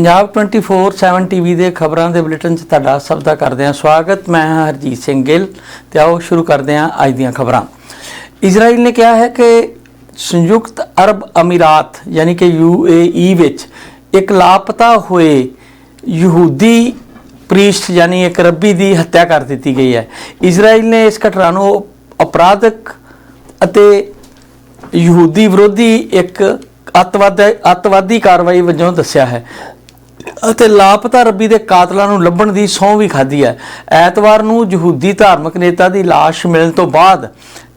Punjab 24/7 TV ਦੇ ਖਬਰਾਂ ਦੇ ਬੁਲੇਟਿਨ 'ਚ ਤੁਹਾਡਾ ਸਭ ਦਾ ਕਰਦੇ ਹਾਂ ਸਵਾਗਤ। ਮੈਂ ਹਾਂ ਹਰਜੀਤ ਸਿੰਘ ਗਿੱਲ ਤੇ ਆਓ ਸ਼ੁਰੂ ਕਰਦੇ ਹਾਂ ਅੱਜ ਦੀਆਂ ਖਬਰਾਂ। ਇਜ਼ਰਾਈਲ ਨੇ ਕਿਹਾ ਹੈ ਕਿ ਸੰਯੁਕਤ ਅਰਬ ਅਮੀਰਾਤ ਯਾਨੀ ਕਿ UAE ਵਿੱਚ ਇੱਕ ਲਾਪਤਾ ਹੋਏ ਯਹੂਦੀ ਪ੍ਰੀਸਟ ਯਾਨੀ ਇੱਕ ਰੱਬੀ ਦੀ ਹੱਤਿਆ ਕਰ ਦਿੱਤੀ ਗਈ ਹੈ। ਇਜ਼ਰਾਈਲ ਨੇ ਇਸ ਘਟਨਾ ਨੂੰ ਅਪਰਾਧਕ ਅਤੇ ਯਹੂਦੀ ਵਿਰੋਧੀ ਇੱਕ ਅੱਤਵਾਦ ਅੱਤਵਾਦੀ ਕਾਰਵਾਈ ਵਜੋਂ ਦੱਸਿਆ ਹੈ। ਅਤੇ ਲਾਪਤਾ ਰੱਬੀ ਦੇ ਕਾਤਲਾਂ ਨੂੰ ਲੱਭਣ ਦੀ ਸਹੁੰ ਵੀ ਖਾਧੀ ਹੈ। ਐਤਵਾਰ ਨੂੰ ਯਹੂਦੀ ਧਾਰਮਿਕ ਨੇਤਾ ਦੀ ਲਾਸ਼ ਮਿਲਣ ਤੋਂ ਬਾਅਦ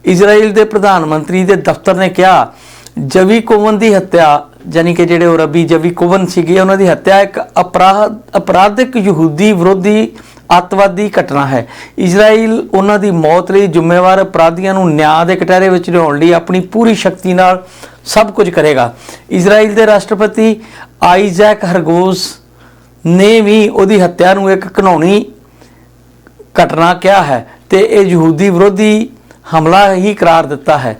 ਇਜ਼ਰਾਈਲ ਦੇ ਪ੍ਰਧਾਨ ਮੰਤਰੀ ਦੇ ਦਫ਼ਤਰ ਨੇ ਕਿਹਾ, ਜਵੀ ਕੋਵਨ ਦੀ ਹੱਤਿਆ, ਯਾਨੀ ਕਿ ਜਿਹੜੇ ਉਹ ਰੱਬੀ ਜਵੀ ਕੋਵਨ ਸੀਗੇ, ਉਹਨਾਂ ਦੀ ਹੱਤਿਆ ਇੱਕ ਅਪਰਾਧ ਅਪਰਾਧਿਕ ਯਹੂਦੀ ਵਿਰੋਧੀ ਅੱਤਵਾਦੀ ਘਟਨਾ ਹੈ। ਇਜ਼ਰਾਈਲ ਉਹਨਾਂ ਦੀ ਮੌਤ ਲਈ ਜ਼ਿੰਮੇਵਾਰ ਅਪਰਾਧੀਆਂ ਨੂੰ ਨਿਆਂ ਦੇ ਕਟਹਿਰੇ ਵਿੱਚ ਲਿਆਉਣ ਲਈ ਆਪਣੀ ਪੂਰੀ ਸ਼ਕਤੀ ਨਾਲ ਸਭ ਕੁਝ ਕਰੇਗਾ। ਇਜ਼ਰਾਈਲ ਦੇ ਰਾਸ਼ਟਰਪਤੀ ਆਈਜ਼ੈਕ ਹਰਗੋਸ ਨੇ ਵੀ ਉਹਦੀ ਹੱਤਿਆ ਨੂੰ ਇੱਕ ਘਿਨੌਣੀ ਘਟਨਾ ਕਿਹਾ ਹੈ ਤੇ ਇਹ ਯਹੂਦੀ ਵਿਰੋਧੀ ਹਮਲਾ ਹੀ ਕਰਾਰ ਦਿੱਤਾ ਹੈ।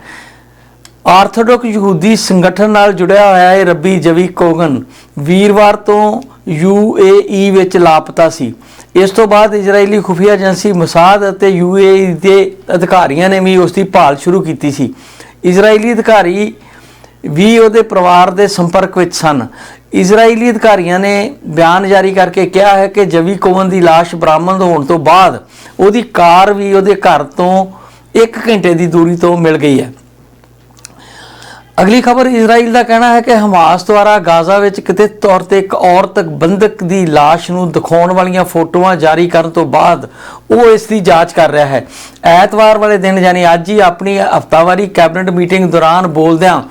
ਆਰਥੋਡਾਕਸ ਯਹੂਦੀ ਸੰਗਠਨ ਨਾਲ ਜੁੜਿਆ ਹੋਇਆ ਹੈ ਰੱਬੀ ਜਵੀ ਕੋਗਨ ਵੀਰਵਾਰ ਤੋਂ UAE ਵਿੱਚ ਲਾਪਤਾ ਸੀ। ਇਸ ਤੋਂ ਬਾਅਦ ਇਜ਼ਰਾਈਲੀ ਖੁਫੀਆ ਏਜੰਸੀ ਮਸਾਦ ਅਤੇ UAE ਦੇ ਅਧਿਕਾਰੀਆਂ ਨੇ ਵੀ ਉਸ ਦੀ ਭਾਲ ਸ਼ੁਰੂ ਕੀਤੀ ਸੀ। ਇਜ਼ਰਾਈਲੀ ਅਧਿਕਾਰੀ ਵੀ ਉਹਦੇ ਪਰਿਵਾਰ ਦੇ ਸੰਪਰਕ ਵਿੱਚ ਸਨ। ਇਜ਼ਰਾਈਲੀ ਅਧਿਕਾਰੀਆਂ ਨੇ ਬਿਆਨ ਜਾਰੀ ਕਰਕੇ ਕਿਹਾ ਹੈ ਕਿ ਜਵੀ ਕੋਵਨ ਦੀ ਲਾਸ਼ ਬਰਾਮਦ ਹੋਣ ਤੋਂ ਬਾਅਦ ਉਹਦੀ ਕਾਰ ਵੀ ਉਹਦੇ ਘਰ ਤੋਂ 1 ਘੰਟੇ ਦੀ ਦੂਰੀ ਤੋਂ ਮਿਲ ਗਈ ਹੈ। ਅਗਲੀ ਖਬਰ, ਇਜ਼ਰਾਈਲ ਦਾ ਕਹਿਣਾ ਹੈ ਕਿ ਹਮਾਸ ਦੁਆਰਾ ਗਾਜ਼ਾ ਵਿੱਚ ਕਿਤੇ ਤੌਰ ਤੇ ਇੱਕ ਔਰਤ ਬੰਦਕ ਦੀ ਲਾਸ਼ ਨੂੰ ਦਿਖਾਉਣ ਵਾਲੀਆਂ ਫੋਟੋਆਂ ਜਾਰੀ ਕਰਨ ਤੋਂ ਬਾਅਦ ਉਹ ਇਸ ਦੀ ਜਾਂਚ ਕਰ ਰਿਹਾ ਹੈ। ਐਤਵਾਰ ਵਾਲੇ ਦਿਨ, ਯਾਨੀ ਅੱਜ ਹੀ ਆਪਣੀ ਹਫਤਾਵਾਰੀ ਕੈਬਨਿਟ ਮੀਟਿੰਗ ਦੌਰਾਨ ਬੋਲਦਿਆਂ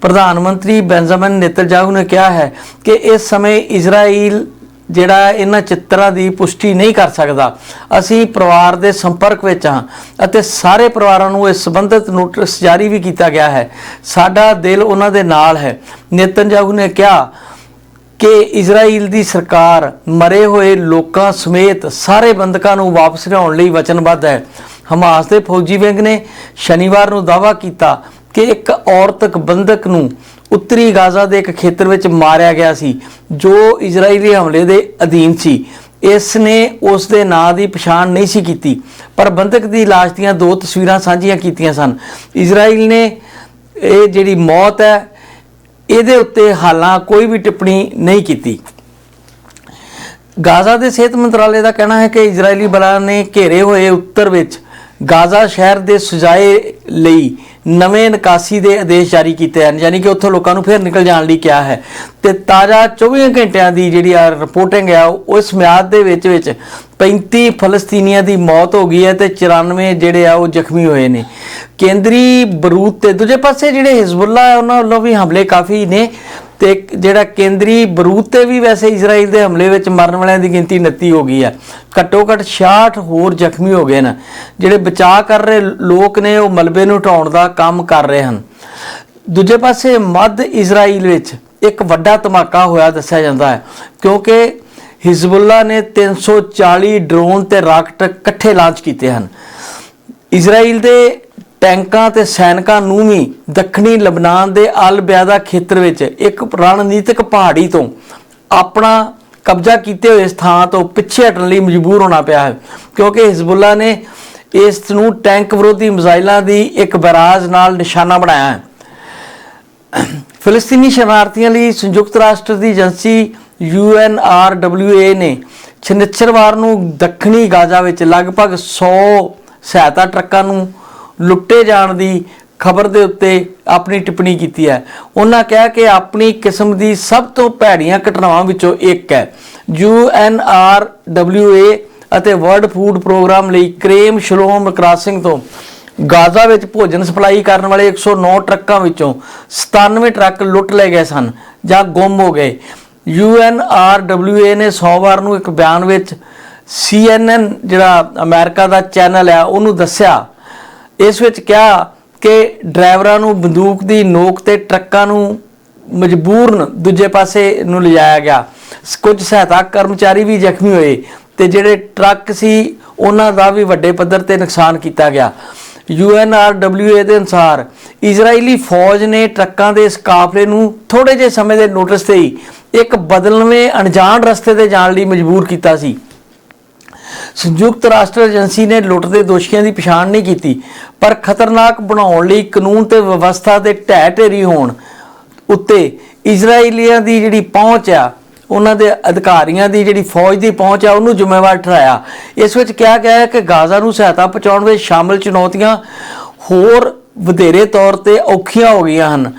ਪ੍ਰਧਾਨ ਮੰਤਰੀ ਬੈਂਜਾਮਿਨ ਨੇਤਨਯਾਹੂ ਨੇ ਕਿਹਾ ਹੈ ਕਿ ਇਸ ਸਮੇਂ ਇਜ਼ਰਾਈਲ ਜਿਹੜਾ ਇਹਨਾਂ ਚਿੱਤਰਾਂ ਦੀ ਪੁਸ਼ਟੀ ਨਹੀਂ ਕਰ ਸਕਦਾ। ਅਸੀਂ ਪਰਿਵਾਰ ਦੇ ਸੰਪਰਕ ਵਿੱਚ ਹਾਂ ਅਤੇ ਸਾਰੇ ਪਰਿਵਾਰਾਂ ਨੂੰ ਇਸ ਸੰਬੰਧਿਤ ਨੋਟਿਸ ਜਾਰੀ ਵੀ ਕੀਤਾ ਗਿਆ ਹੈ। ਸਾਡਾ ਦਿਲ ਉਹਨਾਂ ਦੇ ਨਾਲ ਹੈ। ਨੇਤਨਯਾਹੂ ਨੇ ਕਿਹਾ ਕਿ ਇਜ਼ਰਾਈਲ ਦੀ ਸਰਕਾਰ ਮਰੇ ਹੋਏ ਲੋਕਾਂ ਸਮੇਤ ਸਾਰੇ ਬੰਦਕਾਂ ਨੂੰ ਵਾਪਸ ਲਿਆਉਣ ਲਈ ਵਚਨਬੱਧ ਹੈ। ਹਮਾਸ ਦੇ ਫੌਜੀ ਵਿੰਗ ਨੇ ਸ਼ਨੀਵਾਰ ਨੂੰ ਦਾਅਵਾ ਕੀਤਾ ਕਿ ਇੱਕ ਔਰਤਕ ਬੰਦਕ ਨੂੰ ਉੱਤਰੀ ਗਾਜ਼ਾ ਦੇ ਇੱਕ ਖੇਤਰ ਵਿੱਚ ਮਾਰਿਆ ਗਿਆ ਸੀ, ਜੋ ਇਜ਼ਰਾਈਲੀ ਹਮਲੇ ਦੇ ਅਧੀਨ ਸੀ। ਇਸ ਨੇ ਉਸ ਦੇ ਨਾਂ ਦੀ ਪਛਾਣ ਨਹੀਂ ਸੀ ਕੀਤੀ ਪਰ ਬੰਦਕ ਦੀ ਲਾਸ਼ ਦੀਆਂ ਦੋ ਤਸਵੀਰਾਂ ਸਾਂਝੀਆਂ ਕੀਤੀਆਂ ਸਨ। ਇਜ਼ਰਾਈਲ ਨੇ ਇਹ ਜਿਹੜੀ ਮੌਤ ਹੈ, ਇਹਦੇ ਉੱਤੇ ਹਾਲਾਂ ਕੋਈ ਵੀ ਟਿੱਪਣੀ ਨਹੀਂ ਕੀਤੀ। ਗਾਜ਼ਾ ਦੇ ਸਿਹਤ ਮੰਤਰਾਲੇ ਦਾ ਕਹਿਣਾ ਹੈ ਕਿ ਇਜ਼ਰਾਈਲੀ ਬਲਾਂ ਨੇ ਘੇਰੇ ਹੋਏ ਉੱਤਰ ਵਿੱਚ ਗਾਜ਼ਾ ਸ਼ਹਿਰ ਦੇ ਸਜਾਏ ਲਈ ਨਵੇਂ ਨਿਕਾਸੀ ਦੇ ਆਦੇਸ਼ ਜਾਰੀ ਕੀਤੇ ਹਨ, ਯਾਨੀ ਕਿ ਉੱਥੋਂ ਲੋਕਾਂ ਨੂੰ ਫਿਰ ਨਿਕਲ ਜਾਣ ਲਈ ਕਿਹਾ ਹੈ। ਤੇ ਤਾਜ਼ਾ 24 ਘੰਟਿਆਂ ਦੀ ਜਿਹੜੀ ਆ ਰਿਪੋਰਟਿੰਗ ਆ ਉਸ ਮਿਆਦ ਦੇ ਵਿੱਚ ਵਿੱਚ 35 ਫਲਸਤੀਨੀਆਂ ਦੀ ਮੌਤ ਹੋ ਗਈ ਹੈ ਤੇ 94 ਜਿਹੜੇ ਆ, ਉਹ ਜ਼ਖਮੀ ਹੋਏ ਨੇ। ਕੇਂਦਰੀ ਬਰੂਤ ਤੇ ਦੂਜੇ ਪਾਸੇ ਜਿਹੜੇ ਹਿਜ਼ਬੁੱਲਾ ਹੈ ਉਹਨਾਂ ਵੱਲੋਂ ਵੀ ਹਮਲੇ ਕਾਫੀ ਨੇ। ਤੇ ਜਿਹੜਾ ਕੇਂਦਰੀ ਬਰੂਤ ਤੇ ਵੀ ਵੈਸੇ ਇਜ਼ਰਾਈਲ ਦੇ ਹਮਲੇ ਵਿੱਚ ਮਰਨ ਵਾਲਿਆਂ ਦੀ ਗਿਣਤੀ 29 ਹੋ ਗਈ ਹੈ ਘੱਟੋ ਘੱਟ 66 ਹੋਰ ਜ਼ਖਮੀ ਹੋ ਗਏ ਨੇ। ਜਿਹੜੇ ਬਚਾਅ ਕਰ ਰਹੇ ਲੋਕ ਨੇ, ਉਹ ਮਲਬੇ ਨੂੰ ਹਟਾਉਣ ਦਾ ਕੰਮ ਕਰ ਰਹੇ ਹਨ। ਦੂਜੇ ਪਾਸੇ ਮੱਧ ਇਜ਼ਰਾਈਲ ਵਿੱਚ ਇੱਕ ਵੱਡਾ ਧਮਾਕਾ ਹੋਇਆ ਦੱਸਿਆ ਜਾਂਦਾ ਹੈ, ਕਿਉਂਕਿ ਹਿਜ਼ਬੁੱਲਾ ਨੇ 340 ਡਰੋਨ ਤੇ ਰਾਕਟ ਇਕੱਠੇ ਲਾਂਚ ਕੀਤੇ ਹਨ। ਇਜ਼ਰਾਈਲ ਦੇ ਟੈਂਕਾਂ ਤੇ ਸੈਨਿਕਾਂ ਨੂੰ ਵੀ ਦੱਖਣੀ ਲਬਨਾਨ ਦੇ ਅਲ ਬਿਆਦਾ ਖੇਤਰ ਵਿੱਚ ਇੱਕ ਰਣਨੀਤਿਕ ਪਹਾੜੀ ਤੋਂ ਆਪਣਾ ਕਬਜ਼ਾ ਕੀਤੇ ਹੋਏ ਸਥਾਨ ਤੋਂ ਪਿੱਛੇ ਹਟਣ ਲਈ ਮਜਬੂਰ ਹੋਣਾ ਪਿਆ ਹੈ। ਕਿਉਂਕਿ ਹਿਜ਼ਬੁੱਲਾ ਨੇ ਇਸ ਨੂੰ ਟੈਂਕ ਵਿਰੋਧੀ ਮਿਜ਼ਾਈਲਾਂ ਦੀ ਇੱਕ ਬਰਾਜ਼ ਨਾਲ ਨਿਸ਼ਾਨਾ ਬਣਾਇਆ ਹੈ। ਫਿਲਸਤੀਨੀ ਸ਼ਰਨਾਰਥੀਆਂ ਲਈ ਸੰਯੁਕਤ ਰਾਸ਼ਟਰ ਦੀ ਏਜੰਸੀ UNRWA ਨੇ ਸ਼ਨੀਚਰਵਾਰ ਨੂੰ ਦੱਖਣੀ ਗਾਜ਼ਾ ਵਿੱਚ ਲਗਭਗ 100 ਸਹਾਇਤਾ ਟਰੱਕਾਂ ਨੂੰ ਲੁੱਟੇ ਜਾਣ ਦੀ ਖਬਰ ਦੇ ਉੱਤੇ ਆਪਣੀ ਟਿੱਪਣੀ ਕੀਤੀ ਹੈ। ਉਹਨਾਂ ਕਿਹਾ ਕਿ ਆਪਣੀ ਕਿਸਮ ਦੀ ਸਭ ਤੋਂ ਭੈੜੀਆਂ ਘਟਨਾਵਾਂ ਵਿੱਚੋਂ ਇੱਕ ਹੈ। U N R W A ਅਤੇ ਵਰਲਡ ਫੂਡ ਪ੍ਰੋਗਰਾਮ ਲਈ ਕ੍ਰੇਮ ਸ਼ਲੋਮ ਕ੍ਰਾਸਿੰਗ ਤੋਂ ਗਾਜ਼ਾ ਵਿੱਚ ਭੋਜਨ ਸਪਲਾਈ ਕਰਨ ਵਾਲੇ 109 ਟਰੱਕਾਂ ਵਿੱਚੋਂ 97 ਟਰੱਕ ਲੁੱਟ ਲਏ ਗਏ ਸਨ ਜਾਂ ਗੁੰਮ ਹੋ ਗਏ। UNRWA ਨੇ ਸੋਮਵਾਰ ਨੂੰ ਇੱਕ ਬਿਆਨ ਵਿੱਚ CNN ਜਿਹੜਾ ਅਮਰੀਕਾ ਦਾ ਚੈਨਲ ਹੈ, ਉਹਨੂੰ ਦੱਸਿਆ ਇਸ ਵਿੱਚ ਕਿਹਾ ਕਿ ਡਰਾਈਵਰਾਂ ਨੂੰ ਬੰਦੂਕ ਦੀ ਨੋਕ ਤੇ ਟਰੱਕਾਂ ਨੂੰ ਮਜਬੂਰਨ ਦੂਜੇ ਪਾਸੇ ਨੂੰ ਲਿਜਾਇਆ ਗਿਆ। ਕੁਝ ਸਹਾਇਤਾ ਕਰਮਚਾਰੀ ਵੀ ਜ਼ਖਮੀ ਹੋਏ ਤੇ ਜਿਹੜੇ ਟਰੱਕ ਸੀ, ਉਹਨਾਂ ਦਾ ਵੀ ਵੱਡੇ ਪੱਧਰ ਤੇ ਨੁਕਸਾਨ ਕੀਤਾ ਗਿਆ। UNRWA ਦੇ ਅਨੁਸਾਰ ਇਜ਼ਰਾਈਲੀ ਫੌਜ ਨੇ ਟਰੱਕਾਂ ਦੇ ਇਸ ਕਾਫਲੇ ਨੂੰ ਥੋੜੇ ਜਿਹੇ ਸਮੇਂ ਦੇ ਨੋਟਿਸ ਤੇ ਹੀ ਇੱਕ ਬਦਲਵੇਂ ਅਣਜਾਣ ਰਸਤੇ ਤੇ ਜਾਣ ਲਈ ਮਜਬੂਰ ਕੀਤਾ ਸੀ। ਸੰਯੁਕਤ ਰਾਸ਼ਟਰ ਏਜੰਸੀ ਨੇ ਲੁੱਟ ਦੇ ਦੋਸ਼ੀਆਂ ਦੀ ਪਛਾਣ ਨਹੀਂ ਕੀਤੀ, ਪਰ ਖਤਰਨਾਕ ਬਣਾਉਣ ਲਈ ਕਾਨੂੰਨ ਤੇ ਵਿਵਸਥਾ ਦੇ ਢਹਿ ਢੇਰੀ ਹੋਣ ਉੱਤੇ ਇਜ਼ਰਾਈਲੀਆਂ ਦੀ ਜਿਹੜੀ ਪਹੁੰਚ ਆ, ਉਹਨਾਂ ਦੇ ਅਧਿਕਾਰੀਆਂ ਦੀ ਜਿਹੜੀ ਫੌਜ ਦੀ ਪਹੁੰਚ ਆ, ਉਹਨੂੰ ਜ਼ਿੰਮੇਵਾਰ ਠਹਿਰਾਇਆ। ਇਸ ਵਿੱਚ ਕਿਹਾ ਗਿਆ ਹੈ ਕਿ ਗਾਜ਼ਾ ਨੂੰ ਸਹਾਇਤਾ ਪਹੁੰਚਾਉਣ ਵਿੱਚ ਸ਼ਾਮਲ ਚੁਣੌਤੀਆਂ ਹੋਰ ਵਧੇਰੇ ਤੌਰ ਤੇ ਔਖੀਆਂ ਹੋ ਗਈਆਂ ਹਨ।